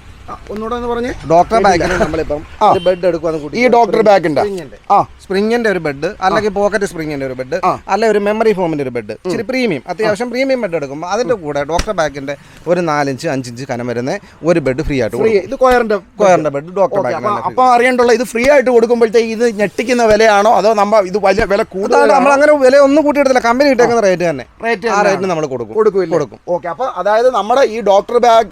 ഒന്നുകൂടെ പറഞ്ഞേ ഡോക്ടർ ബാഗിന് നമ്മളിപ്പം? ഒരു ബെഡ് എടുക്കുവാന്ന് ഈ ഡോക്ടർ ബാഗിന്റെ സ്പ്രിങ്ങിന്റെ ആ. സ്പ്രിങ്ങിന്റെ ഒരു ബെഡ് അല്ലെങ്കിൽ പോക്കറ്റ് സ്പ്രിങ്ങിന്റെ ഒരു ബെഡ് അല്ലെ ഒരു മെമ്മറി ഫോമിന്റെ ഒരു ബെഡ് ഇച്ചിരി പ്രീമിയം അത്യാവശ്യം പ്രീമിയം ബെഡ് എടുക്കുമ്പോൾ അതിന്റെ കൂടെ ഡോക്ടർ ബാഗിന്റെ ഒരു നാലിഞ്ച് അഞ്ചിഞ്ച് കനം വരുന്ന ഒരു ബെഡ് ഫ്രീ ആയിട്ട് ഇത് കൊയറിന്റെ കൊയറിന്റെ ബെഡ് ഡോക്ടർ ബാഗിന് അപ്പൊ അറിയണ്ടുള്ള ഇത് ഫ്രീ ആയിട്ട് കൊടുക്കുമ്പോഴത്തേക്ക് ഇത് ഞെട്ടിക്കുന്ന വിലയാണോ? അതോ നമ്മ ഇത് വലിയ വില കൂടുതലാണ് നമ്മൾ അങ്ങനെ വില ഒന്നും കൂട്ടിയെടുത്തില്ല. കമ്പനി ഇട്ടേക്കുന്ന റേറ്റ് തന്നെ. റേറ്റ് ആ റേറ്റിന് നമ്മൾ കൊടുക്കും. കൊടുക്കും. ഓക്കെ അപ്പൊ അതായത് നമ്മുടെ ഈ ഡോക്ടർ ബാഗ്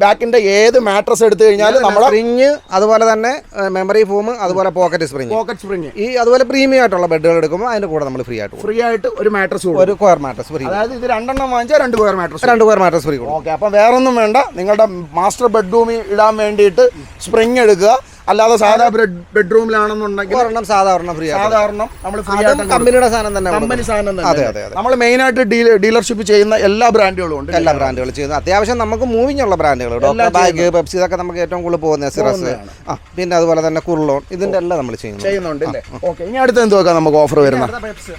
ബാക്കിന്റെ ഏത് മാട്രസ് എടുത്തു കഴിഞ്ഞാൽ നമ്മുടെ സ്പ്രിങ് അതുപോലെ തന്നെ മെമ്മറി ഫോം അതുപോലെ പോക്കറ്റ് സ്പ്രിങ്. Pocket spring. ഈ അതുപോലെ പ്രീമിയം ആയിട്ടുള്ള ബെഡുകൾ എടുക്കുമ്പോൾ അതിന്റെ കൂടെ നമ്മൾ ഫ്രീ ആയിട്ട് ഫ്രീ ആയിട്ട് ഒരു മാട്രസ് ഒരു കോയർ മാട്രസ് ഫ്രീ അതായത് ഇത് രണ്ടെണ്ണം വാങ്ങിച്ചാൽ രണ്ട് കോയർ മാട്രസ് രണ്ട് കോയർ മാട്രസ് ഫ്രീ കൊടുക്കും. ഓക്കെ അപ്പം വേറൊന്നും വേണ്ട. നിങ്ങളുടെ മാസ്റ്റർ ബെഡ്റൂമിൽ ഇടാൻ വേണ്ടിയിട്ട് സ്പ്രിങ് എടുക്കുക. അല്ലാതെ സാധാ ബെഡ്റൂമിലാണെന്നുണ്ടെങ്കിൽ ഒരെണ്ണം സാധാരണ ഫ്രീ സാധാരണ നമ്മൾ ഫ്രീ ആയിട്ട് കമ്പനിയുടെ സാധനം തന്നെ കമ്പനി സാധനം അതെ, തന്നെ അതെ, അതെ. നമ്മൾ മെയിൻ ആയിട്ട് ഡീലർഷിപ്പ് ചെയ്യുന്ന എല്ലാ ബ്രാൻഡുകളും ഉണ്ട് എല്ലാ ബ്രാൻഡുകളും ചെയ്യുന്നത് അത്യാവശ്യം നമുക്ക് മൂവിങ് ഉള്ള ബ്രാൻഡുകൾ ഡോക്ടർ ബാഗ് പെപ്സി ഇതൊക്കെ നമുക്ക് ഏറ്റവും കൂടുതൽ പോകുന്ന സിറസ് ആ പിന്നെ അതുപോലെ തന്നെ കുർലോൺ ഇതിന്റെ എല്ലാം നമ്മൾ ചെയ്യുന്നു ചെയ്യുന്നുണ്ട് ഓക്കെ ഇനി അടുത്ത് എന്ത് വെക്കാം നമുക്ക് ഓഫർ വരുന്ന?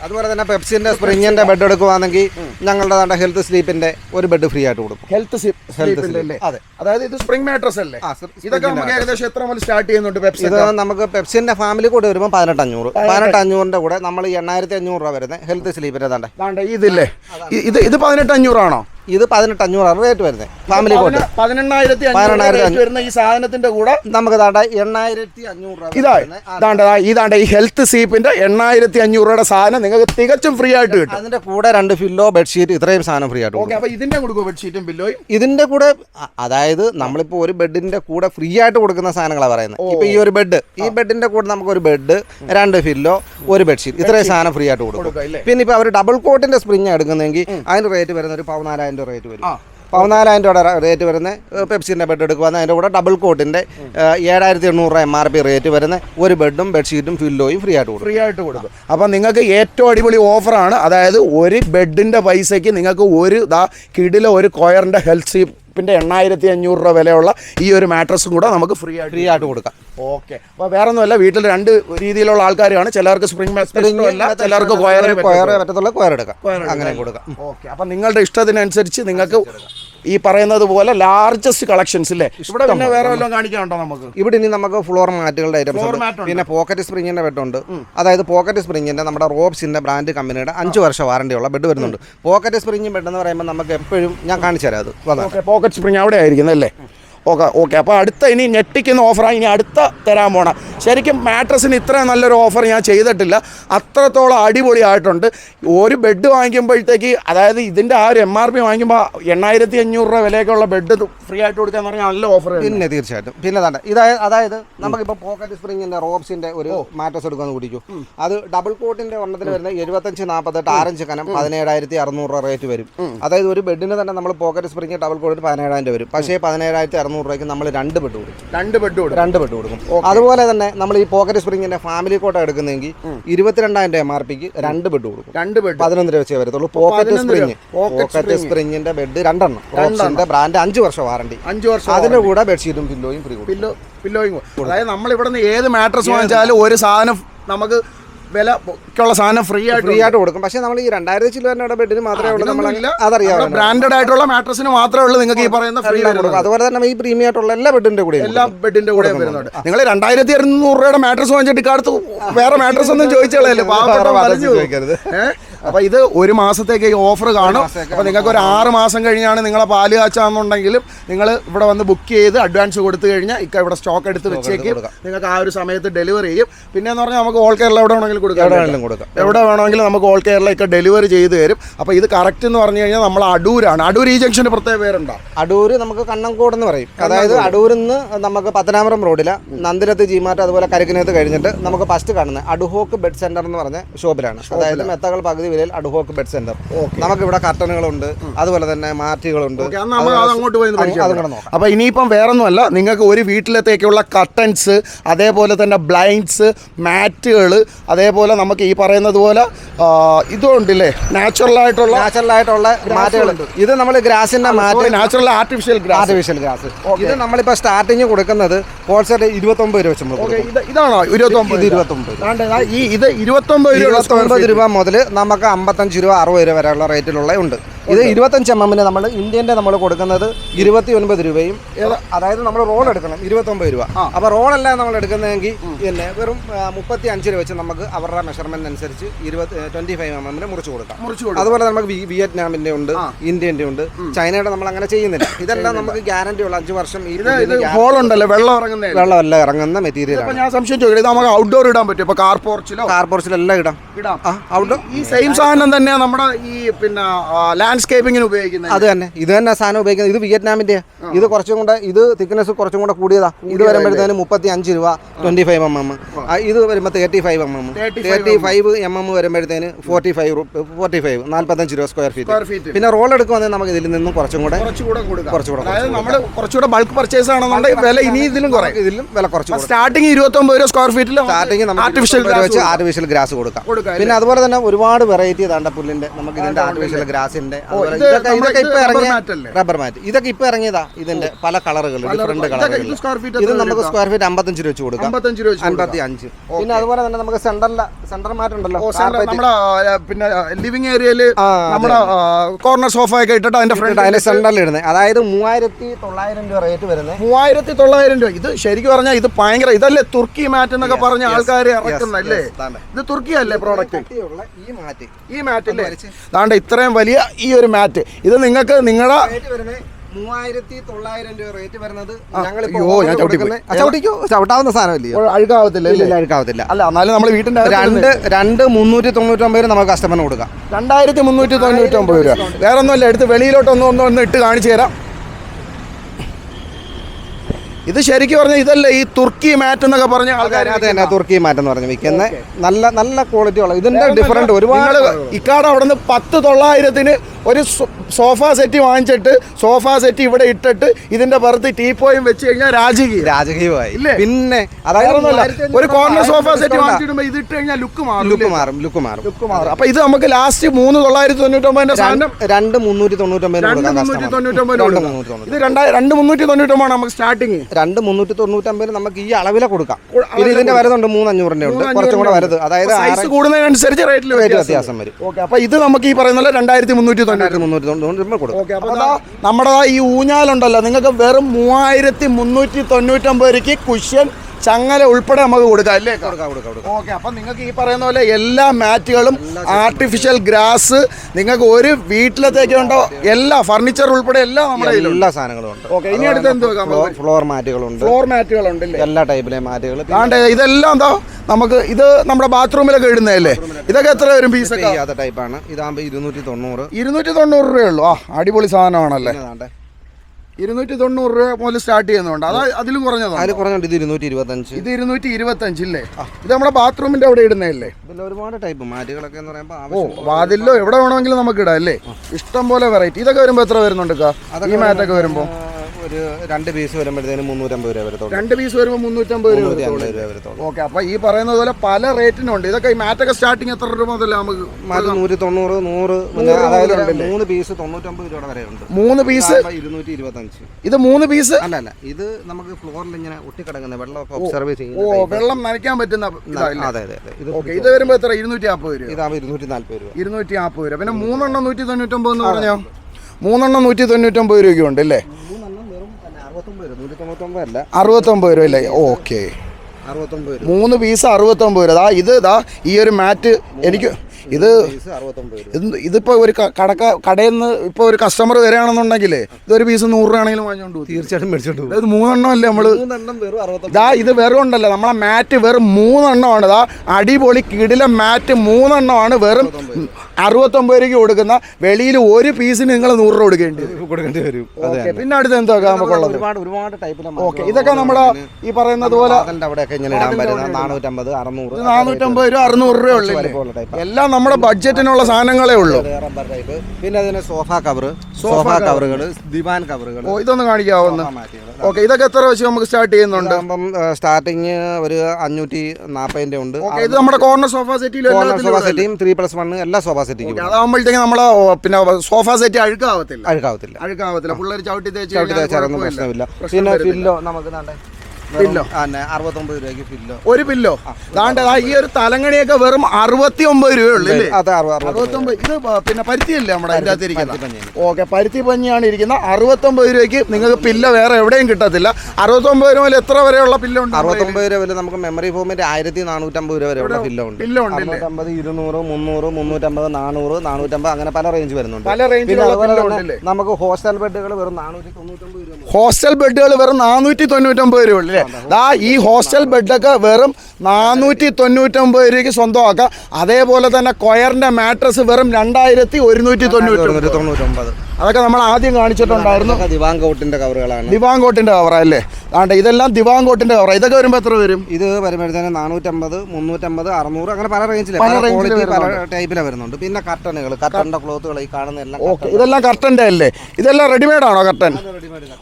അതുപോലെ തന്നെ പെപ്സിന്റെ സ്പ്രിങ്ങിന്റെ ബെഡ് എടുക്കുവാണെങ്കിൽ ഞങ്ങളുടെ നല്ല ഹെൽത്ത് സ്ലീപ്പിന്റെ ഒരു ബെഡ് ഫ്രീ ആയിട്ട് കൊടുക്കും. ഹെൽത്ത് സ്ലീപ്പിന്റെ അതെ. അതായത് ഇത് സ്പ്രിംഗ് മാട്രസ് അല്ലേ? ഇതൊക്കെ നമുക്ക് ഏകദേശം എത്ര മുതൽ സ്റ്റാർട്ട് ചെയ്യുന്നുണ്ട് പെപ്സി ഇത് നമുക്ക് പെപ്സിന്റെ ഫാമിലി കൂടെ വരുമ്പോൾ പതിനെട്ട് അഞ്ഞൂറ് പതിനെട്ട്. അഞ്ഞൂറിന്റെ കൂടെ നമ്മൾ എണ്ണായിരത്തി അഞ്ഞൂറ് രൂപ വരുന്നത് ഹെൽത്ത് സ്ലീപ്പിന്റെ തന്നെ ഇതില്ലേ? ഇത് ഇത് പതിനെട്ട് അഞ്ഞൂറാണോ ഇത് പതിനെട്ട് അഞ്ഞൂറാണ് റേറ്റ് വരുന്നത് ഫാമിലി കോട്ട് പതിനെണ്ണായിരത്തി പതിനെണ്ണായിരത്തി വരുന്ന ഈ സാധനത്തിന്റെ കൂടെ നമുക്ക് താണ്ട എണ്ണായിരത്തി അഞ്ഞൂറ് രൂപ ഇതാ ഇതാണ്ട് ഈ ഹെൽത്ത് സീപ്പിന്റെ എണ്ണായിരത്തി അഞ്ഞൂറ് രൂപയുടെ സാധനം നിങ്ങൾക്ക് തികച്ചും ഫ്രീ ആയിട്ട് കിട്ടും. അതിന്റെ കൂടെ രണ്ട് ഫില്ലോ ബെഡ്ഷീറ്റ് ഇത്രയും സാധനം ഫ്രീ ആയിട്ട് ഓക്കെ അപ്പൊ ഇതിന്റെ കൊടുക്കും ബെഡ്ഷീറ്റും ബില്ലോയും ഇതിന്റെ കൂടെ അതായത് നമ്മളിപ്പോ ഒരു ബെഡിന്റെ കൂടെ ഫ്രീ ആയിട്ട് കൊടുക്കുന്ന സാധനങ്ങളാണ് പറയുന്നത് ഇപ്പൊ ഈ ഒരു ബെഡ് ഈ ബെഡിന്റെ കൂടെ നമുക്ക് ഒരു ബെഡ് രണ്ട് ഫില്ലോ ഒരു ബെഡ്ഷീറ്റ് ഇത്രയും സാധനം ഫ്രീ ആയിട്ട് കൊടുക്കും. പിന്നെ ഇപ്പൊ അവർ ഡബിൾ കോട്ടിന്റെ സ്പ്രിങ് എടുക്കുന്നെങ്കിൽ അതിന് റേറ്റ് വരുന്ന ഒരു പതിനാലായിരം രൂപ റേറ്റ് വരും. പതിനാലായിരം രൂപയുടെ റേറ്റ് വരുന്ന പെപ്സിന്റെ ബെഡ് എടുക്കുവാന്ന് അതിന്റെ കൂടെ ഡബിൾ കോട്ടിന്റെ ഏഴായിരത്തി എണ്ണൂറ് രൂപ എം ആർ പി റേറ്റ് വരുന്ന ഒരു ബെഡും ബെഡ്ഷീറ്റും ഫില്ലോയും ഫ്രീ ആയിട്ട് കൊടുക്കും. ഫ്രീ ആയിട്ട് കൊടുക്കും. അപ്പം നിങ്ങൾക്ക് ഏറ്റവും അടിപൊളി ഓഫറാണ് അതായത് ഒരു ബെഡിന്റെ പൈസയ്ക്ക് നിങ്ങൾക്ക് ഒരു ദാ കിടില ഒരു കൊയറിന്റെ ഹെൽത്ത് സീപ്പിന്റെ എണ്ണായിരത്തി അഞ്ഞൂറ് രൂപ വിലയുള്ള ഈ ഒരു മാട്രസും കൂടെ നമുക്ക് ഫ്രീ ആയിട്ട് ഫ്രീ ആയിട്ട് കൊടുക്കാം. ഓക്കെ. അപ്പോൾ വേറെ ഒന്നുമല്ല വീട്ടിൽ രണ്ട് രീതിയിലുള്ള ആൾക്കാരാണ്. ചിലർക്ക് സ്പ്രിംഗ് അല്ല ചിലർക്ക് കൊയറേ കൊയറേ പറ്റത്തുള്ള. കൊയർ എടുക്കാം. അങ്ങനെ കൊടുക്കാം. ഓക്കെ. അപ്പോൾ നിങ്ങളുടെ ഇഷ്ടത്തിനനുസരിച്ച് നിങ്ങൾക്ക് ഈ പറയുന്നത് പോലെ ലാർജസ്റ്റ് കളക്ഷൻസ് ഇല്ലേ? ഇവിടെ പിന്നെ വേറെ വല്ലതും കാണിക്കാനുണ്ടോ നമുക്ക്? ഇവിടെ ഇനി നമുക്ക് ഫ്ലോർ മാറ്റുകളുടെ ഐറ്റംസ് ഉണ്ട്. പിന്നെ പോക്കറ്റ് സ്പ്രിങ്ങിന്റെ ബെഡ് ഉണ്ട്. അതായത് പോക്കറ്റ് സ്പ്രിങ്ങിന്റെ നമ്മുടെ റോബ്സിന്റെ ബ്രാൻഡ് കമ്പനിയുടെ അഞ്ച് വർഷ വാറണ്ടി ഉള്ള ബെഡ് വരുന്നുണ്ട്. പോക്കറ്റ് സ്പ്രിങ്ങും ബെഡ് എന്ന് പറയുമ്പോൾ നമുക്ക് എപ്പോഴും ഞാൻ കാണിച്ചു തരാം അത്. പോക്കറ്റ് സ്പ്രിങ് അവിടെ ആയിരിക്കുന്നല്ലേ അല്ലേ ഓക്കെ ഓക്കെ. അപ്പോൾ അടുത്ത ഇനി ഞെട്ടിക്കുന്ന ഓഫറാണ് ഇനി അടുത്ത തരാൻ പോണ. ശരിക്കും മാട്രസിന് ഇത്ര നല്ലൊരു ഓഫർ ഞാൻ ചെയ്തിട്ടില്ല. അത്രത്തോളം അടിപൊളിയായിട്ടുണ്ട്. ഒരു ബെഡ് വാങ്ങിക്കുമ്പോഴത്തേക്ക് അതായത് ഇതിന്റെ ആ ഒരു എം ആർ പി വാങ്ങിക്കുമ്പോൾ എണ്ണായിരത്തി അഞ്ഞൂറ് രൂപ വിലയൊക്കെയുള്ള ബെഡ് ഫ്രീ ആയിട്ട് കൊടുക്കാൻ പറഞ്ഞാൽ നല്ല ഓഫർ പിന്നെ തീർച്ചയായിട്ടും. പിന്നെ തന്നെ ഇതായത് അതായത് നമുക്കിപ്പോൾ പോക്കറ്റ് സ്പ്രിങ്ങിന്റെ റോബ്സിന്റെ ഒരു മാട്രസ് എടുക്കാമെന്ന് കുടിക്കും. അത് ഡബിൾ കോട്ടിന്റെ ഒന്നത്തിൽ വരുന്ന എഴുപത്തഞ്ച് നാൽപ്പത്തെട്ട് ആറഞ്ച് കനം പതിനേഴായിരത്തി അറുന്നൂറ് രൂപ റേറ്റ് വരും. അതായത് ഒരു ബെഡിന് തന്നെ നമ്മൾ പോക്കറ്റ് സ്പ്രിങ് ഡബിൾ കോട്ടിന് പതിനേഴായിരം രൂപ വരും. പക്ഷേ പതിനേഴായിരത്തി അറുന്നൂറ് രൂപയ്ക്ക് നമ്മൾ രണ്ട് ബെഡ് കൊടുക്കും. രണ്ട് ബെഡ് കൊടുക്കും. രണ്ട് ബെഡ് കൊടുക്കും. അതുപോലെ തന്നെ നമ്മൾ ഈ പോക്കറ്റ് സ്പ്രിങ്ങിന്റെ ഫാമിലി കോട്ട എടുക്കുന്നെങ്കിൽ ഇരുപത്തിരണ്ടായിരം എം ആർ പിക്ക് രണ്ട് ബെഡ് കൊടുക്കും. രണ്ട് ബെഡ് പതിനൊന്ന് രൂപ വെച്ചേ വരത്തുള്ളൂ. പോക്കറ്റ് 11 രൂപ. സ്പ്രിങ് പോക്കറ്റ് സ്പ്രിങ്ങിന്റെ ബെഡ് രണ്ടെണ്ണം. ബ്രാൻഡ് അഞ്ച് വർഷം വാറണ്ടി അഞ്ച് വർഷം അതിന്റെ കൂടെ ബെഡ്ഷീറ്റും പില്ലോയും ഫ്രീ കൊടുക്കും. പില്ലോ പില്ലോയും. അതായത് നമ്മൾ ഇവിടെ നിന്ന് ഏത്? മാട്രസ് വാങ്ങിച്ചാലും ഒരു സാധനം നമുക്ക് വില ക്കുള്ള സാധനം ഫ്രീ ആയിട്ട് ഫ്രീ ആയിട്ട് കൊടുക്കും. പക്ഷേ നമ്മൾ ഈ രണ്ടായിരത്തി ചില്ലുവരുടെ ബെഡിന് മാത്രമേ ഉള്ളൂ. നമ്മൾ അതറിയാം. ബ്രാൻഡഡ് ആയിട്ടുള്ള മാട്രസിന് മാത്രമേ ഉള്ളൂ നിങ്ങൾക്ക് ഈ പറയുന്ന ഫ്രീ കൊടുക്കും. അതുപോലെ തന്നെ ഈ പ്രീമിയം ആയിട്ടുള്ള എല്ലാ ബെഡിന്റെ കൂടെ എല്ലാ ബെഡിന്റെ കൂടെ വരുന്നുണ്ട്. നിങ്ങൾ രണ്ടായിരത്തി അറുന്നൂറ് രൂപയുടെ മാട്രസ് വാങ്ങിച്ചിട്ട് ഇക്കാലത്ത് വേറെ മാട്രസ് ഒന്നും ചോദിച്ചാലേ പാവപ്പെട്ട ചോദിക്കരുത്. ഏ? അപ്പൊ ഇത് ഒരു മാസത്തേക്ക് ഈ ഓഫർ കാണും. അപ്പൊ നിങ്ങൾക്ക് ഒരു ആറ് മാസം കഴിഞ്ഞാണ് നിങ്ങളെ പാൽ കാച്ചാന്നുണ്ടെങ്കിലും നിങ്ങൾ ഇവിടെ വന്ന് ബുക്ക് ചെയ്ത് അഡ്വാൻസ് കൊടുത്തു കഴിഞ്ഞാൽ ഇക്ക ഇവിടെ സ്റ്റോക്ക് എടുത്ത് വെച്ചേക്കും. നിങ്ങൾക്ക് ആ ഒരു സമയത്ത് ഡെലിവറി ചെയ്യും. പിന്നെ എന്ന് പറഞ്ഞാൽ നമുക്ക് ഓൾ കേരള എവിടെ വേണമെങ്കിലും കൊടുക്കാം കൊടുക്കാം. എവിടെ വേണമെങ്കിലും നമുക്ക് ഓൾ കേരള ഇക്ക ഡെലിവറി ചെയ്ത് തരും. അപ്പൊ ഇത് കറക്റ്റ് എന്ന് പറഞ്ഞു കഴിഞ്ഞാൽ നമ്മൾ അടൂരാണ്. അടൂർ ഈ ജംഗ്ഷന് പ്രത്യേക പേരുണ്ടോ? അടൂര് നമുക്ക് കണ്ണംകോട് എന്ന് പറയും. അതായത് അടൂരിൽ നിന്ന് നമുക്ക് പത്തനാപുരം റോഡില നന്ദിരത്ത് ജിമാറ്റ് അതുപോലെ കരിക്കിനകത്ത് കഴിഞ്ഞിട്ട് നമുക്ക് ഫസ്റ്റ് കാണുന്നത് അഡുഹോക്ക് ബെഡ് സെന്റർ എന്ന് പറഞ്ഞ ഷോപ്പിലാണ് അതായത് മെത്തകൾ പകുതി വിലയിൽ അഡ്ഹോക്ക് ബെഡ് സെന്റർ നമുക്ക് ഇവിടെ കർട്ടനുകളുണ്ട് അതുപോലെ തന്നെ മാറ്റുകളുണ്ട്. അപ്പൊ അങ്ങോട്ട് പോയി അപ്പോൾ ഇനിയിപ്പം വേറൊന്നുമല്ല നിങ്ങൾക്ക് ഒരു വീട്ടിലത്തേക്കുള്ള കർട്ടൻസ് അതേപോലെ തന്നെ ബ്ലൈൻഡ്സ് മാറ്റുകൾ അതേപോലെ നമുക്ക് ഈ പറയുന്നത് പോലെ ആ, ഇതും ഉണ്ടല്ലേ നാച്ചുറൽ ആയിട്ടുള്ള നാച്ചുറൽ ആയിട്ടുള്ള മാറ്റുകൾ ഇത് നമ്മൾ ഗ്രാസിന്റെ mat natural artificial grass artificial grass ഇത് നമ്മളിപ്പോൾ സ്റ്റാർട്ടിങ് കൊടുക്കുന്നത് ഹോൾസെയിൽ ഇരുപത്തൊമ്പത് രൂപ വെച്ച് ഇതാണോ? ഇരുപത്തൊമ്പത് ഇരുപത്തൊമ്പത് ഈ ഇത് ഇരുപത്തൊമ്പത് രൂപ ഇരുപത്തൊമ്പത് രൂപ മുതൽ നമുക്ക് അമ്പത്തഞ്ച് രൂപ അറുപത് രൂപ വരെയുള്ള റേറ്റിലുള്ള ഉണ്ട്. ഇത് ഇരുപത്തഞ്ച് എം എമ്മിന് നമ്മൾ ഇന്ത്യന്റെ നമ്മൾ കൊടുക്കുന്നത് ഇരുപത്തി ഒൻപത് രൂപയും അതായത് നമ്മൾ റോൾ എടുക്കണം ഇരുപത്തൊമ്പത് രൂപ. അപ്പോൾ റോളല്ല നമ്മൾ എടുക്കുന്നതെങ്കിൽ പിന്നെ വെറും മുപ്പത്തി അഞ്ച് രൂപ വെച്ച് നമുക്ക് അവരുടെ മെഷർമെന്റ് അനുസരിച്ച് ഇരുപത്തി ട്വന്റി ഫൈവ് എം എമ്മിന് മുറിച്ച് കൊടുക്കാം. അതുപോലെ നമുക്ക് വിയറ്റ്നാമിന്റെ വിയറ്റ്നാമിന്റെ ഉണ്ട് ഇന്ത്യന്റെ ഉണ്ട് ചൈനയുടെ നമ്മൾ അങ്ങനെ ചെയ്യുന്നില്ല. ഇതെല്ലാം നമുക്ക് ഗ്യാരണ്ടി ഉള്ള അഞ്ച് വർഷം ഹോൾ ഉണ്ടല്ലോ വെള്ളം ഇറങ്ങുന്നേ. വെള്ളമല്ല ഇറങ്ങുന്ന മെറ്റീരിയൽ ഞാൻ സംശയം ചോദിക്കട്ടെ ഇത് നമുക്ക് ഔട്ട്ഡോർ ഇടാൻ പറ്റും ഇപ്പൊ കാർ പോർച്ചിലോ കാർ പോർച്ചിലെല്ലാം ഇടാം. ഇടാം. ഔട്ട്ഡോർ ഈ സെയിം സാധനം തന്നെ നമ്മുടെ ഈ പിന്നെ ലാൻഡ്സ്കേപ്പിങ്ങിന് ഉപയോഗിക്കുന്നത് അത് തന്നെ. ഇത് തന്നെ സാധനം ഉപയോഗിക്കുന്നത്. ഇത് വിയറ്റ്നാമിന്റെ. ഇത് കുറച്ചും കൂടെ ഇത് തിക്നെസ് കുറച്ചും കൂടെ കൂടിയതാ. ഇത് വരുമ്പോഴത്തേന് മുപ്പത്തി അഞ്ച് രൂപ ട്വന്റി ഫൈവ് എം എം ഇത് വരുമ്പോൾ thirty five M M 35 thirty five M M വരുമ്പോഴത്തേന് ഫോർട്ടി ഫൈവ് ഫോർട്ടി ഫൈവ് നാല്പത്തഞ്ച് രൂപ സ്ക്വയർ ഫീറ്റ് പിന്നെ റോൾ എടുക്കുവാണെങ്കിൽ നമുക്ക് ഇതിൽ നിന്നും കുറച്ചും കൂടെ കുറച്ചുകൂടെ നമ്മൾ കുറച്ചുകൂടെ ബൾക്ക് പർച്ചേസ് ആണെന്നുണ്ടെങ്കിൽ വില ഇനി ഇതിലും കുറയും. ഇതിലും വില കുറച്ച് സ്റ്റാർട്ടിങ് ഇരുപത്തി ഇരുപത്തൊമ്പത് രൂപ സ്ക്വയർ ഫീറ്റിൽ സ്റ്റാർട്ടിങ് നമുക്ക് ആർട്ടിഫിഷ്യൽ വെച്ച് ആർട്ടിഫിഷ്യൽ ഗ്രാസ് കൊടുക്കാം. പിന്നെ അതുപോലെ തന്നെ ഒരുപാട് വെറൈറ്റി ഇതാണ്ട പുല്ലിന്റെ. നമുക്ക് ഇതിന്റെ ആർട്ടിഫിഷ്യൽ ഗ്രാസിന്റെ റബ്ബർ മാറ്റ് ഇതൊക്കെ ഇപ്പൊ ഇറങ്ങിയതാ ഇതിന്റെ പല കളറുകൾ ഡിഫറെന്റ് കളറുകൾ ഇത് നമുക്ക് സ്ക്വയർ ഫീറ്റ് അമ്പത്തഞ്ച് രൂപ വെച്ച് കൊടുക്കാം. അൻപത്തി അഞ്ച് പിന്നെ അതുപോലെ തന്നെ നമുക്ക് സെന്ററിൽ സെന്റർ മാറ്റ് ഉണ്ടല്ലോ. നമ്മുടെ പിന്നെ ലിവിംഗ് ഏരിയയിൽ നമ്മുടെ കോർണർ സോഫ ഒക്കെ ഇട്ടിട്ട് അതിന്റെ ഫ്രണ്ട് അതിന്റെ സെന്ററിൽ ഇടുന്നത് അതായത് മൂവായിരത്തി തൊള്ളായിരം രൂപ റേറ്റ് വരുന്നത് മൂവായിരത്തി തൊള്ളായിരം രൂപ. ഇത് ശരിക്കും പറഞ്ഞാൽ ഇത് ഭയങ്കര ഇതല്ലേ തുർക്കി മാറ്റ് എന്നൊക്കെ പറഞ്ഞ ആൾക്കാർ ഇറക്കുന്നല്ലേ ഇത് തുർക്കി അല്ലേ പ്രോഡക്റ്റ് ഈ മാറ്റ് ഈ മാറ്റ് അല്ലേ ദാണ്ട് ഇത്രയും വലിയ ഈ ഒരു മാറ്റ് ഇത് നിങ്ങൾക്ക് നിങ്ങളുടെ മൂവായിരത്തി തൊള്ളായിരം രൂപ റേറ്റ് വരുന്നത് ചവിട്ടാവുന്ന സാധനമില്ലേ അല്ലേ? ഇല്ല അഴുക്കാവത്തില്ല. അല്ല എന്നാലും നമ്മൾ വീട്ടിന്റെ രണ്ട് രണ്ട് മുന്നൂറ്റി തൊണ്ണൂറ്റൊമ്പത് രൂപ നമുക്ക് കസ്റ്റമറിന് കൊടുക്കാം. രണ്ടായിരത്തി മുന്നൂറ്റി തൊണ്ണൂറ്റൊമ്പത് രൂപ വേറെ ഒന്നുമല്ല എടുത്ത് വെളിയിലോട്ട് ഒന്ന് ഒന്ന് ഇട്ട് കാണിച്ചു തരാം. ഇത് ശരിക്കും പറഞ്ഞാൽ ഇതല്ല ഈ തുർക്കി മാറ്റ് എന്നൊക്കെ പറഞ്ഞ ആൾക്കാർ അത് തന്നെ തുർക്കി മാറ്റെന്ന് പറഞ്ഞ് വിൽക്കുന്ന നല്ല നല്ല ക്വാളിറ്റി ഉള്ള. ഇതിന്റെ ഡിഫറെന്റ് ഒരുപാട് ഇക്കാട് അവിടെ നിന്ന് പത്ത് തൊള്ളായിരത്തിന് ഒരു സോഫ സെറ്റ് വാങ്ങിച്ചിട്ട് സോഫ സെറ്റ് ഇവിടെ ഇട്ടിട്ട് ഇതിന്റെ പുറത്ത് ടീപ്പോയും വെച്ച് കഴിഞ്ഞാൽ രാജകീയ. രാജകീയമായി. ഇല്ലേ? പിന്നെ അതായത് ഒരു കോർണർ സോഫ സെറ്റ് വാങ്ങിച്ചിടുമ്പോൾ വാങ്ങിച്ചിടുമ്പോ ഇത് ഇട്ട് കഴിഞ്ഞാൽ ലുക്ക് മാറും ലുക്ക് മാറും ലുക്ക് മാറും. ലുക്ക് മാറും. അപ്പൊ ഇത് നമുക്ക് ലാസ്റ്റ് മൂന്ന് തൊള്ളായിരത്തി തൊണ്ണൂറ്റൊമ്പതിന്റെ സാധനം രണ്ട് മുന്നൂറ്റി തൊണ്ണൂറ്റൊമ്പത് രണ്ട് മുന്നൂറ്റി. തൊണ്ണൂറ്റൊമ്പത് രണ്ട് മുന്നൂറ്റി തൊണ്ണൂറ്റി ഇത് രണ്ട് മുന്നൂറ്റി തൊണ്ണൂറ്റൊമ്പതാണ് നമുക്ക് സ്റ്റാർട്ടിങ് രണ്ട് മുന്നൂറ്റി തൊണ്ണൂറ്റമ്പതിന് നമുക്ക് ഈ അളവിലെ കൊടുക്കാം. ഇത് ഇതിന്റെ വരുന്നുണ്ട് മൂന്നഞ്ഞൂറിന്റെ ഉണ്ട്. കുറച്ചും കൂടെ വരുത്. അതായത് സൈസ് കൂടുന്നതിനനുസരിച്ച് റേറ്റിൽ റേറ്റ് വ്യത്യാസം വരും. ഓക്കെ അപ്പൊ ഇത് നമുക്ക് ഈ പറയുന്ന രണ്ടായിരത്തി മുന്നൂറ്റി തൊണ്ണൂറ്റി മുന്നൂറ്റി തൊണ്ണൂറ്റി കൊടുക്കും. ഓക്കെ അപ്പൊ നമ്മുടെ ഈ ഊഞ്ഞാലുണ്ടല്ലോ നിങ്ങൾക്ക് വെറും മൂവായിരത്തി മുന്നൂറ്റി തൊണ്ണൂറ്റൊമ്പത് രൂപയ്ക്ക് കുഷ്യൻ ചങ്ങല ഉൾപ്പെടെ നമുക്ക് കൊടുക്കാം അല്ലേ? ഓക്കെ അപ്പം നിങ്ങൾക്ക് ഈ പറയുന്ന പോലെ എല്ലാ മാറ്റുകളും ആർട്ടിഫിഷ്യൽ ഗ്രാസ് നിങ്ങൾക്ക് ഒരു വീട്ടിലത്തേക്ക് ഉണ്ടോ? എല്ലാ ഫർണിച്ചർ ഉൾപ്പെടെ എല്ലാം നമ്മുടെ എല്ലാ സാധനങ്ങളും ഉണ്ട്. ഓക്കെ ഇനി അടുത്ത് എന്ത് ഫ്ലോർ മാറ്റുകളുണ്ട്. ഫ്ലോർ മാറ്റുകളുണ്ട് എല്ലാ ടൈപ്പിലെ മാറ്റുകൾ. ആണ്ട് ഇതെല്ലാം എന്തോ നമുക്ക് ഇത് നമ്മുടെ ബാത്റൂമിലൊക്കെ ഇടുന്നതല്ലേ ഇതൊക്കെ എത്ര വരും പീസ് ടൈപ്പാണ് ഇതാകുമ്പോൾ ഇരുന്നൂറ്റി തൊണ്ണൂറ്. ഇരുന്നൂറ്റി തൊണ്ണൂറ് രൂപയുള്ളൂ ആ അടിപൊളി സാധനമാണല്ലേ? ഇരുന്നൂറ്റി തൊണ്ണൂറ് രൂപ മുതൽ സ്റ്റാർട്ട് ചെയ്യുന്നുണ്ട്. അതാ അതിലും കുറഞ്ഞതാണ്. അതിൽ കുറഞ്ഞുണ്ട്. ഇത് ഇരുന്നൂറ്റി ഇരുപത്തഞ്ച് ഇത് ഇരുന്നൂറ്റി ഇരുപത്തഞ്ചില്ലേ ഇത് നമ്മുടെ ബാത്റൂമിന്റെ അവിടെ ഇടുന്നതല്ലേ? ഒരുപാട് ടൈപ്പ് മാറ്റുകളൊക്കെ എന്ന് പറയുമ്പോൾ ഓ വാതിലോ എവിടെ വേണമെങ്കിലും നമുക്ക് ഇടാം അല്ലേ? ഇഷ്ടം പോലെ വെറൈറ്റി ഇതൊക്കെ വരുമ്പോൾ എത്ര വരുന്നുണ്ട്? ഈ മാറ്റൊക്കെ വരുമ്പോൾ ഒരു രണ്ട് പീസ് വരുമ്പോഴത്തേനും മുന്നൂറ്റമ്പത് രൂപ വരത്തുള്ളൂ. രണ്ട് പീസ് വരുമ്പോൾ മുന്നൂറ്റമ്പത് രൂപ മുന്നൂറ്റി അമ്പത് രൂപ വരത്തുള്ളൂ. ഓക്കെ അപ്പൊ ഈ പറയുന്നത് പോലെ പല റേറ്റിനുണ്ട് ഇതൊക്കെ ഈ മാറ്റൊക്കെ സ്റ്റാർട്ടിങ് എത്ര രൂപ മുതൽ നമുക്ക് മാറ്റ് നൂറ്റി തൊണ്ണൂറ് നൂറ് അതായത് മൂന്ന് പീസ് തൊണ്ണൂറ്റമ്പത് രൂപ വരെ ഉണ്ട് മൂന്ന് പീസ് ഇരുന്നൂറ്റി ഇരുപത്തഞ്ച് ഇത് മൂന്ന് പീസ് അല്ല അല്ല. ഇത് നമുക്ക് ഫ്ലോറിൽ ഇങ്ങനെ ഒട്ടിക്കിടക്കുന്ന വെള്ളമൊക്കെ ഒബ്സർവ് ഓ വെള്ളം നനയ്ക്കാൻ പറ്റുന്ന അതെ അതെ ഇത് ഓക്കെ ഇത് വരുമ്പോൾ എത്ര? ഇരുന്നൂറ്റി നാൽപ്പത് രൂപ. ഇതാകുമ്പോൾ ഇരുന്നൂറ്റി രൂപ. ഇരുന്നൂറ്റി നാൽപ്പത് രൂപ. പിന്നെ മൂന്നെണ്ണം നൂറ്റി തൊണ്ണൂറ്റൊമ്പത് എന്ന് പറഞ്ഞോ? മൂന്നെണ്ണം നൂറ്റി തൊണ്ണൂറ്റൊമ്പത് രൂപയ്ക്ക് ഉണ്ട് അല്ലേ? അറുപത്തൊമ്പത് രൂപ അല്ല. ഓക്കെ. മൂന്ന് പീസ് അറുപത്തൊമ്പത് രൂപ. ഇത് ഇതാ ഈ ഒരു മാറ്റ് എനിക്ക് ഇത് ഇതിപ്പോ ഒരു കടക്ക കടയിൽ നിന്ന് ഇപ്പൊ ഒരു കസ്റ്റമർ വരികയാണെന്നുണ്ടെങ്കിലേ ഇതൊരു പീസ് നൂറ് രൂപയാണെങ്കിലും വാങ്ങിച്ചോണ്ട് പോകും തീർച്ചയായിട്ടും മേടിച്ചോണ്ട് ഇത് മൂന്നെണ്ണം അല്ലേ അറുപത്തൊമ്പത് ഇതാ ഇത് വെറും ഉണ്ടല്ലോ. നമ്മളെ മാറ്റ് വെറും മൂന്നെണ്ണമാണ്. ഇതാ അടിപൊളി കിടില മാറ്റ് മൂന്നെണ്ണമാണ്. വെറും അറുപത്തൊമ്പത് രൂപയ്ക്ക് കൊടുക്കുന്ന വെളിയിൽ ഒരു പീസിന് നിങ്ങൾ നൂറ് രൂപ കൊടുക്കേണ്ടി വരും. കൊടുക്കേണ്ടി വരും. പിന്നെ അടുത്ത് എന്താ നമുക്കുള്ളത് ഒരുപാട് ഒരുപാട് ഓക്കെ ഇതൊക്കെ നമ്മുടെ ഈ പറയുന്നത് പോലെ അവിടെയൊക്കെ ഇങ്ങനെ ഇടാൻ പറ്റുന്ന നാനൂറ്റമ്പത് അറുന്നൂറ് ഇത് നാനൂറ്റമ്പത് രൂപ അറുന്നൂറ് രൂപ ഉള്ളു എല്ലാം നമ്മുടെ ബഡ്ജറ്റിനുള്ള സാധനങ്ങളേ ഉള്ളൂ. റബ്ബർ ടൈപ്പ് പിന്നെ അതിന് സോഫ കവർ സോഫ കവറുകൾ ദിവാൻ കവറുകൾ ഓ ഇതൊന്ന് കാണിക്കാവുന്ന. ഓക്കെ ഇതൊക്കെ എത്ര വെച്ച് നമുക്ക് സ്റ്റാർട്ട് ചെയ്യുന്നുണ്ട്? അപ്പം സ്റ്റാർട്ടിങ് ഒരു അഞ്ഞൂറ്റി നാൽപ്പതിന്റെ ഉണ്ട്. ഓക്കെ ഇത് നമ്മുടെ കോർണർ സോഫ സെറ്റിൽ സോഫ സെറ്റിയും ത്രീ പ്ലസ് വൺ എല്ലാ സോഫ സെറ്റിക്കും അതാകുമ്പോഴത്തേക്ക് നമ്മളെ പിന്നെ സോഫ സെറ്റ് അഴുക്കാവത്തില്ല. അഴുക്കാവത്തില്ല. അഴുക്കാവത്തില്ല. പിള്ളേർ ചവിട്ടി തേച്ച് ചവിട്ടി തേച്ചാലൊന്നും. പ്രശ്നമില്ല. പിന്നെ പില്ലോ നമുക്ക് ആ, അറുപത്തൊമ്പത് രൂപയ്ക്ക് പില്ലോ. ഒരു പില്ലോ. ദാണ്ട് ഈ ഒരു തലങ്ങണിയൊക്കെ വെറും അറുപത്തി ഒമ്പത് രൂപയുള്ളൂ അല്ലേ അത് അറുപത് അറുപത് അറുപത്തൊമ്പത് ഇത് പിന്നെ പിന്നെ പരുത്തിയല്ലേ നമ്മുടെ അതിന്റെ അകത്ത് ഇരിക്കുന്നത്. ഓക്കെ പരുത്തി പഞ്ഞിയാണ് ഇരിക്കുന്നത്. അറുപത്തൊമ്പത് രൂപയ്ക്ക് നിങ്ങൾക്ക് പില്ല വേറെ എവിടെയും കിട്ടത്തില്ല. അറുപത്തൊമ്പത് രൂപ മുതൽ എത്ര വരെയുള്ള പില്ല ഉണ്ട് അറുപത്തൊമ്പത് രൂപ വരെ നമുക്ക് മെമ്മറി ഫോമിന്റെ ആയിരത്തി നാനൂറ്റമ്പത് രൂപ വരെ ഫില്ലോ ഉണ്ട്. പില്ലോ ഉണ്ട് അറുന്നൂറ്റമ്പത് ഇരുന്നൂറ് മുന്നൂറ് മുന്നൂറ്റമ്പത് നാനൂറ് നാനൂറ്റമ്പത് അങ്ങനെ പല റേഞ്ച് വരുന്നുണ്ട്. പല റേഞ്ച് പില്ലോ നമുക്ക് ഹോസ്റ്റൽ ബെഡുകൾ വെറും നാനൂറ്റി തൊണ്ണൂറ്റൊമ്പത് രൂപ ഹോസ്റ്റൽ ബെഡുകൾ വെറും നാനൂറ്റി തൊണ്ണൂറ്റൊമ്പത് രൂപ അല്ലേ ആ ഈ ഹോസ്റ്റൽ ബെഡൊക്കെ വെറും നാനൂറ്റി തൊണ്ണൂറ്റൊമ്പത് രൂപയ്ക്ക് സ്വന്തമാക്കാം. അതേപോലെ തന്നെ കൊയറിന്റെ മാട്രസ് വെറും രണ്ടായിരത്തി ഒരുന്നൂറ്റി തൊണ്ണൂറ്റി തൊണ്ണൂറ്റൊമ്പത്. അതൊക്കെ നമ്മൾ ആദ്യം കാണിച്ചിട്ടുണ്ടായിരുന്നു. ദിവാങ്കോട്ടിന്റെ കവറുകളാണ്. ദിവാങ്കോട്ടിന്റെ കവറല്ലേ ആണ്ട് ഇതെല്ലാം ദിവാങ്കോട്ടിന്റെ കവറ. ഇതൊക്കെ വരുമ്പോൾ എത്ര വരും? ഇത് വരുമ്പോഴത്തേന് നാനൂറ്റമ്പത് മുന്നൂറ്റമ്പത് അറുന്നൂറ് അങ്ങനെ പല റേഞ്ചിൽ പല ക്വാളിറ്റി പല വരുന്നുണ്ട്. ടൈപ്പിലെ വരുന്നുണ്ട്. പിന്നെ കർട്ടനുകൾ കർട്ടന്റെ ക്ലോത്തുകൾ ഈ കാണുന്ന എല്ലാം ഓക്കെ ഇതെല്ലാം കർട്ടന്റെ അല്ലേ? ഇതെല്ലാം റെഡിമെയ്ഡ് ആണോ കർട്ടൻ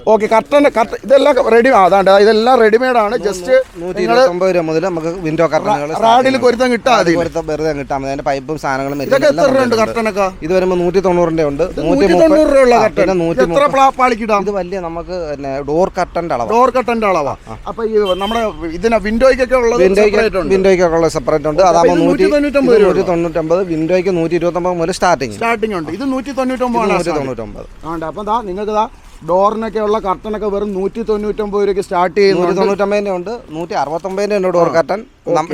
ഓക്കെ കർട്ടന്റെ കർട്ടൻ ഇതെല്ലാം റെഡി അതാണ്ട് ഇതെല്ലാം റെഡിമെയ്ഡ് ആണ്. ജസ്റ്റ് നൂറ്റി ഇരുപത്തൊമ്പത് രൂപ മുതൽ നമുക്ക് വിൻഡോ കർട്ടനുകൾ റാഡിൽ കൊരുത്തം കിട്ടാ പൊരുത്തം വെറുതെ കിട്ടാൻ മതി. അതിന്റെ പൈപ്പും സാധനങ്ങളും ഇതൊക്കെ എത്ര ഉണ്ട്. കർട്ടനൊക്കെ ഇത് വരുമ്പോൾ നൂറ്റി തൊണ്ണൂറിന്റെ ഉണ്ട് നൂറ്റി മുപ്പത്- തൊണ്ണൂറ് രൂപയുള്ള കർട്ടൻ. എത്ര പാളിക്കിടാം? ഇത് വലിയ നമുക്ക് ഡോർ കർട്ടന്റെ അളവ്. ഡോർ കർട്ടന്റെ അളവാ. അപ്പൊ ഈ നമ്മുടെ ഇതിന് വിൻഡോയ്ക്കൊക്കെ ഉള്ളത് വിൻഡോയ്ക്കൊക്കെ ഉള്ള സെപ്പറേറ്റ് ഉണ്ട്. അതാകുമ്പോൾ നൂറ്റി 199 ഇത് നൂറ്റി തൊണ്ണൂറ്റൊമ്പത് വിൻഡോയ്ക്ക് നൂറ്റി ഇരുപത്തൊമ്പത് മുതൽ സ്റ്റാർട്ടിങ് സ്റ്റാർട്ടിംഗ് ഉണ്ട്. ഇത് നൂറ്റി തൊണ്ണൂറ്റൊമ്പത് നൂറ്റി തൊണ്ണൂറ്റൊമ്പത് അപ്പം ദാ നിങ്ങൾക്ക് ദാ ഡോറിനൊക്കെ ഉള്ള കർട്ടനൊക്കെ വെറും നൂറ്റി തൊണ്ണൂറ്റൊമ്പത് രൂപയ്ക്ക് സ്റ്റാർട്ട് ചെയ്യുന്നു നൂറ്റി ചെയ്യുന്നുണ്ട്. തൊണ്ണൂറ്റൊമ്പതിന്റെ ഉണ്ട്. നൂറ്റി അറുപത്തൊമ്പതിന്റെ ഉണ്ട് ഡോർ കർട്ടൻ.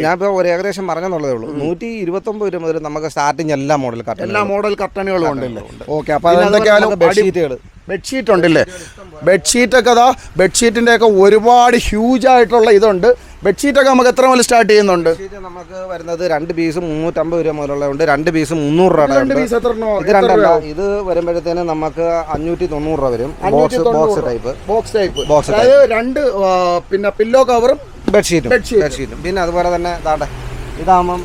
ഞാൻ ഇപ്പോൾ ഒരു ഏകദേശം പറഞ്ഞെന്നുള്ളതേ ഉള്ളൂ. നൂറ്റി ഇരുപത്തൊമ്പത് രൂപ മുതൽ നമുക്ക് സ്റ്റാർട്ടിങ് എല്ലാ മോഡൽ കർട്ടൻ എല്ലാ മോഡൽ കർട്ടനുകളും ഉണ്ടല്ലേ? ഓക്കെ അപ്പൊ നമുക്ക് ബെഡ്ഷീറ്റുകൾ ബെഡ്ഷീറ്റ് ഉണ്ടല്ലേ? ബെഡ്ഷീറ്റ് ഒക്കെ അതാ ബെഡ്ഷീറ്റിന്റെ ഒക്കെ ഒരുപാട് ഹ്യൂജ് ആയിട്ടുള്ള ഇതുണ്ട്. ബെഡ്ഷീറ്റ് ഒക്കെ നമുക്ക് എത്ര മുതൽ സ്റ്റാർട്ട് ചെയ്യുന്നുണ്ട്? നമുക്ക് വരുന്നത് രണ്ട് പീസ് മുന്നൂറ്റമ്പത് രൂപ മുതലുള്ള ഉണ്ട്. രണ്ട് പീസ് മുന്നൂറ് രൂപ ഇത് രണ്ടല്ല ഇത് വരുമ്പോഴത്തേന് നമുക്ക് അഞ്ഞൂറ്റി തൊണ്ണൂറ് രൂപ വരും. Box box type box type box അതായത് രണ്ട് പിന്നെ പില്ലോ കവറും ബെഡ്ഷീറ്റും. ബെഡ്ഷീറ്റും പിന്നെ അതുപോലെ തന്നെ താണ്ടെ ഇതാകുമ്പം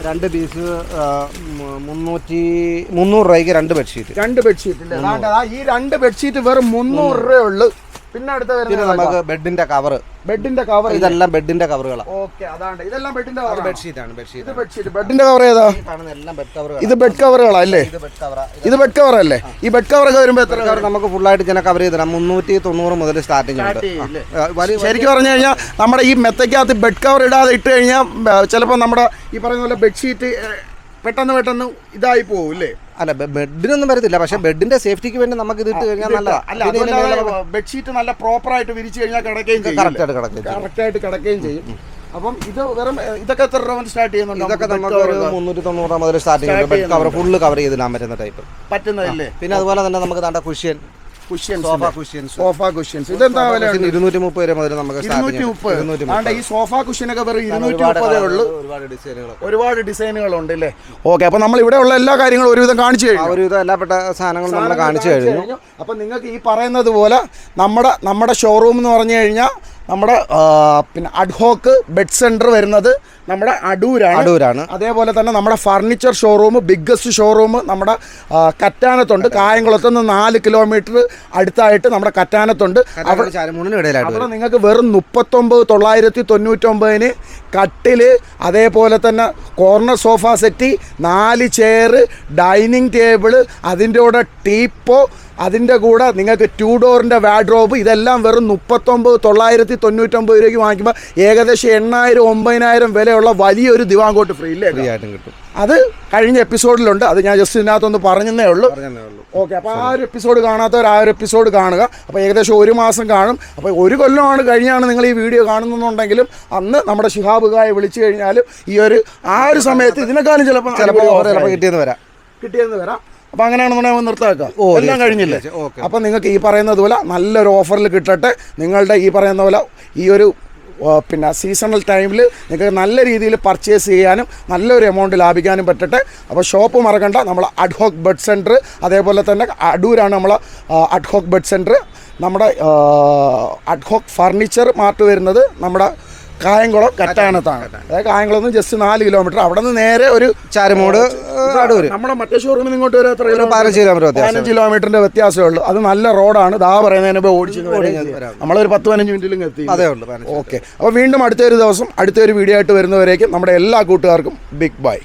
രണ്ട് പീസ് മുന്നൂറ്റി മുന്നൂറ് രൂപയ്ക്ക് രണ്ട് ബെഡ്ഷീറ്റ് രണ്ട് ബെഡ്ഷീറ്റ് ഈ രണ്ട് ബെഡ്ഷീറ്റ് വെറും മുന്നൂറ് രൂപയുള്ളൂ പിന്നെ അടുത്ത പിന്നെ നമുക്ക് ബെഡിന്റെ കവർ ബെഡിന്റെ കവർ ഇതെല്ലാം ബെഡിന്റെ കവറുകളാണ് ഓക്കെ അതാണ് ഇതെല്ലാം ബെഡിന്റെ കവർ ബെഡ്ഷീറ്റ് ആണ്? ബെഡ്ഷീറ്റ് ഇത് ബെഡ്ഷീറ്റ് ബെഡിന്റെ കവർ ഏതാ? എല്ലാം ബെഡ് കവറുകൾ ഇത് ബെഡ് കവറുകളാ അല്ലേ? ഇത് ബെഡ് കവറാ ഇത് ബെഡ് കവർ അല്ലേ? ഈ ബെഡ് കവർ ഒക്കെ വരുമ്പോ എത്ര കവർ നമുക്ക് ഫുൾ ആയിട്ട് ഇതിനെ കവർ ചെയ്തിടാം മുന്നൂറ്റി തൊണ്ണൂറ് മുതൽ സ്റ്റാർട്ടിംഗ് ഉണ്ട്. ശരിക്കും പറഞ്ഞു കഴിഞ്ഞാൽ നമ്മുടെ ഈ മെത്തയ്ക്കകത്ത് ബെഡ് കവർ ഇടാതെ ഇട്ട് കഴിഞ്ഞാൽ ചിലപ്പോൾ നമ്മുടെ ഈ പറയുന്ന പോലെ ബെഡ്ഷീറ്റ് പെട്ടെന്ന് പെട്ടെന്ന് ഇതായി പോകും അല്ലേ അല്ല ബെഡിനൊന്നും വരത്തില്ല. പക്ഷെ ബെഡിന്റെ സേഫ്റ്റിക്ക് വേണ്ടി നമുക്ക് ഇത് ഇട്ട് കഴിഞ്ഞാൽ നല്ല ബെഡ്ഷീറ്റ് നല്ല പ്രോപ്പർ ആയിട്ട് വിരിച്ചു കഴിഞ്ഞാൽ കിടക്കുകയും കറക്റ്റായിട്ട് കിടക്കുകയും ചെയ്യും. അപ്പം ഇത് വെറും ഇതൊക്കെ എത്ര രൂപ സ്റ്റാർട്ട് ചെയ്യുന്നുണ്ട്? ഇതൊക്കെ നമുക്ക് ഒരു? മുന്നൂറ്റി തൊണ്ണൂറ് മുതൽ സ്റ്റാർട്ടിംഗ് ചെയ്യുന്നുണ്ട്. കവർ ഫുള്ള് കവർ ചെയ്തിടാൻ പറ്റുന്ന ടൈപ്പ് പറ്റുന്നതല്ലേ? പിന്നെ അതുപോലെ തന്നെ നമുക്ക് താണ്ട കുഷ്യൻ. കുഷ്യൻസ് സോഫ കുഷ്യൻസ് ഇതെന്താ വില ഇരുന്നൂറ്റി മുപ്പത് വരെ മുതൽ നമുക്ക് ഇരുന്നൂറ്റി മുപ്പത് ആണ്ട് ഈ സോഫ കുഷ്യനൊക്കെ വെറും ഇരുന്നൂറ്റി മുപ്പതേ ഉള്ളൂ. ഒരുപാട് ഡിസൈനുകൾ ഡിസൈനുകളുണ്ട് അല്ലേ ഓക്കെ അപ്പൊ നമ്മൾ ഇവിടെ ഉള്ള എല്ലാ കാര്യങ്ങളും ഒരുവിധം കാണിച്ചു കഴിഞ്ഞു. ഒരുവിധം എല്ലാപ്പെട്ട സാധനങ്ങളും നമ്മൾ കാണിച്ചു കഴിഞ്ഞു. അപ്പൊ നിങ്ങൾക്ക് ഈ പറയുന്നത് പോലെ നമ്മുടെ നമ്മുടെ ഷോറൂം എന്ന് പറഞ്ഞു കഴിഞ്ഞാൽ നമ്മുടെ പിന്നെ അഡ്ഹോക്ക് ബെഡ് സെന്റർ വരുന്നത് നമ്മുടെ അടൂരാണ്. അടൂരാണ്. അതേപോലെ തന്നെ നമ്മുടെ ഫർണിച്ചർ ഷോറൂം ബിഗ്ഗസ്റ്റ് ഷോറൂം നമ്മുടെ കറ്റാനത്തുണ്ട്. കായംകുളത്ത് നിന്ന് നാല് കിലോമീറ്റർ അടുത്തായിട്ട് നമ്മുടെ കറ്റാനത്തുണ്ട്. അവിടെ നിങ്ങൾക്ക് വെറും മുപ്പത്തൊമ്പത് തൊള്ളായിരത്തി തൊണ്ണൂറ്റൊമ്പതിന് കട്ടിൽ അതേപോലെ തന്നെ കോർണർ സോഫ സെറ്റ് നാല് ചെയർ ഡൈനിങ് ടേബിൾ അതിന്റെ കൂടെ ടീപ്പോ അതിന്റെ കൂടെ നിങ്ങൾക്ക് ടു ഡോറിന്റെ വാഡ്രോബ് ഇതെല്ലാം വെറും മുപ്പത്തൊമ്പത് തൊള്ളായിരത്തി തൊണ്ണൂറ്റൊമ്പത് രൂപയ്ക്ക് വാങ്ങിക്കുമ്പോൾ ഏകദേശം എണ്ണായിരം ഒമ്പതിനായിരം വിലയുള്ള വലിയൊരു ദിവാങ്കോട്ട് ഫ്രീ ഇല്ലേ ഫ്രീ ആയിട്ടും കിട്ടും. അത് കഴിഞ്ഞ എപ്പിസോഡിലുണ്ട് അത് ഞാൻ ജസ്റ്റ് ഇതിനകത്തൊന്ന് പറഞ്ഞതേ ഉള്ളൂ. ഉള്ളൂ. ഓക്കെ അപ്പോൾ ആ ഒരു എപ്പിസോഡ് കാണാത്തവർ ആ ഒരു എപ്പിസോഡ് കാണുക. അപ്പോൾ ഏകദേശം ഒരു മാസം കാണും. അപ്പോൾ ഒരു കൊല്ലമാണ് കഴിഞ്ഞാണ് നിങ്ങൾ ഈ വീഡിയോ കാണുന്നുണ്ടെങ്കിലും അന്ന് നമ്മുടെ ശിഹാബ് ഖായെ വിളിച്ചു കഴിഞ്ഞാലും ഈ ഒരു ആ ഒരു സമയത്ത് ഇതിനെക്കാളും ചിലപ്പോൾ ചിലപ്പോൾ കിട്ടിയെന്ന് വരാം. കിട്ടിയെന്ന് വരാം. അപ്പോൾ അങ്ങനെയാണെന്നുണ്ടെങ്കിൽ നമുക്ക് നിർത്താക്കാം ഓ, എല്ലാം കഴിഞ്ഞില്ലേ? അപ്പൊ നിങ്ങൾക്ക് ഈ പറയുന്നത് പോലെ നല്ലൊരു ഓഫറിൽ കിട്ടട്ടെ. നിങ്ങളുടെ ഈ പറയുന്ന പോലെ ഈ ഒരു പിന്നെ സീസണൽ ടൈമിൽ നിങ്ങൾക്ക് നല്ല രീതിയിൽ പർച്ചേസ് ചെയ്യാനും നല്ലൊരു എമൗണ്ട് ലാഭിക്കാനും പറ്റട്ടെ. അപ്പോൾ ഷോപ്പ് മറക്കണ്ട. നമ്മൾ അഡ്ഹോക്ക് ബെഡ് സെന്റർ അതേപോലെ തന്നെ അടൂരാണ് നമ്മൾ അഡ്ഹോക്ക് ബെഡ് സെന്റർ നമ്മുടെ അഡ്ഹോക്ക് ഫർണിച്ചർ മാർട്ട് വരുന്നത് നമ്മുടെ കായംകുളം കറ്റാനത്താണ്. അതായത് കായംകുളം നിന്ന് ജസ്റ്റ് നാല് കിലോമീറ്റർ അവിടെ നിന്ന് നേരെ ഒരു ചാരമോട് നമ്മുടെ മറ്റേ ഷോറൂമിൽ ഇങ്ങോട്ട് വരെ എത്ര പതിനഞ്ച് കിലോമീറ്റർ പതിനഞ്ച് കിലോമീറ്ററിന്റെ വ്യത്യാസമേ ഉള്ളൂ. അത് നല്ല റോഡാണ് ദാ പറയുന്നതിന് ഓടിച്ചു. നമ്മളൊരു പത്ത് പതിനഞ്ച് മിനിറ്റിലും എത്തി. അതേ ഉള്ളൂ ഓക്കെ അപ്പോൾ വീണ്ടും അടുത്തൊരു ദിവസം അടുത്തൊരു വീഡിയോ ആയിട്ട് വരുന്നവരേക്കും നമ്മുടെ എല്ലാ കൂട്ടുകാർക്കും ബിഗ് ബൈ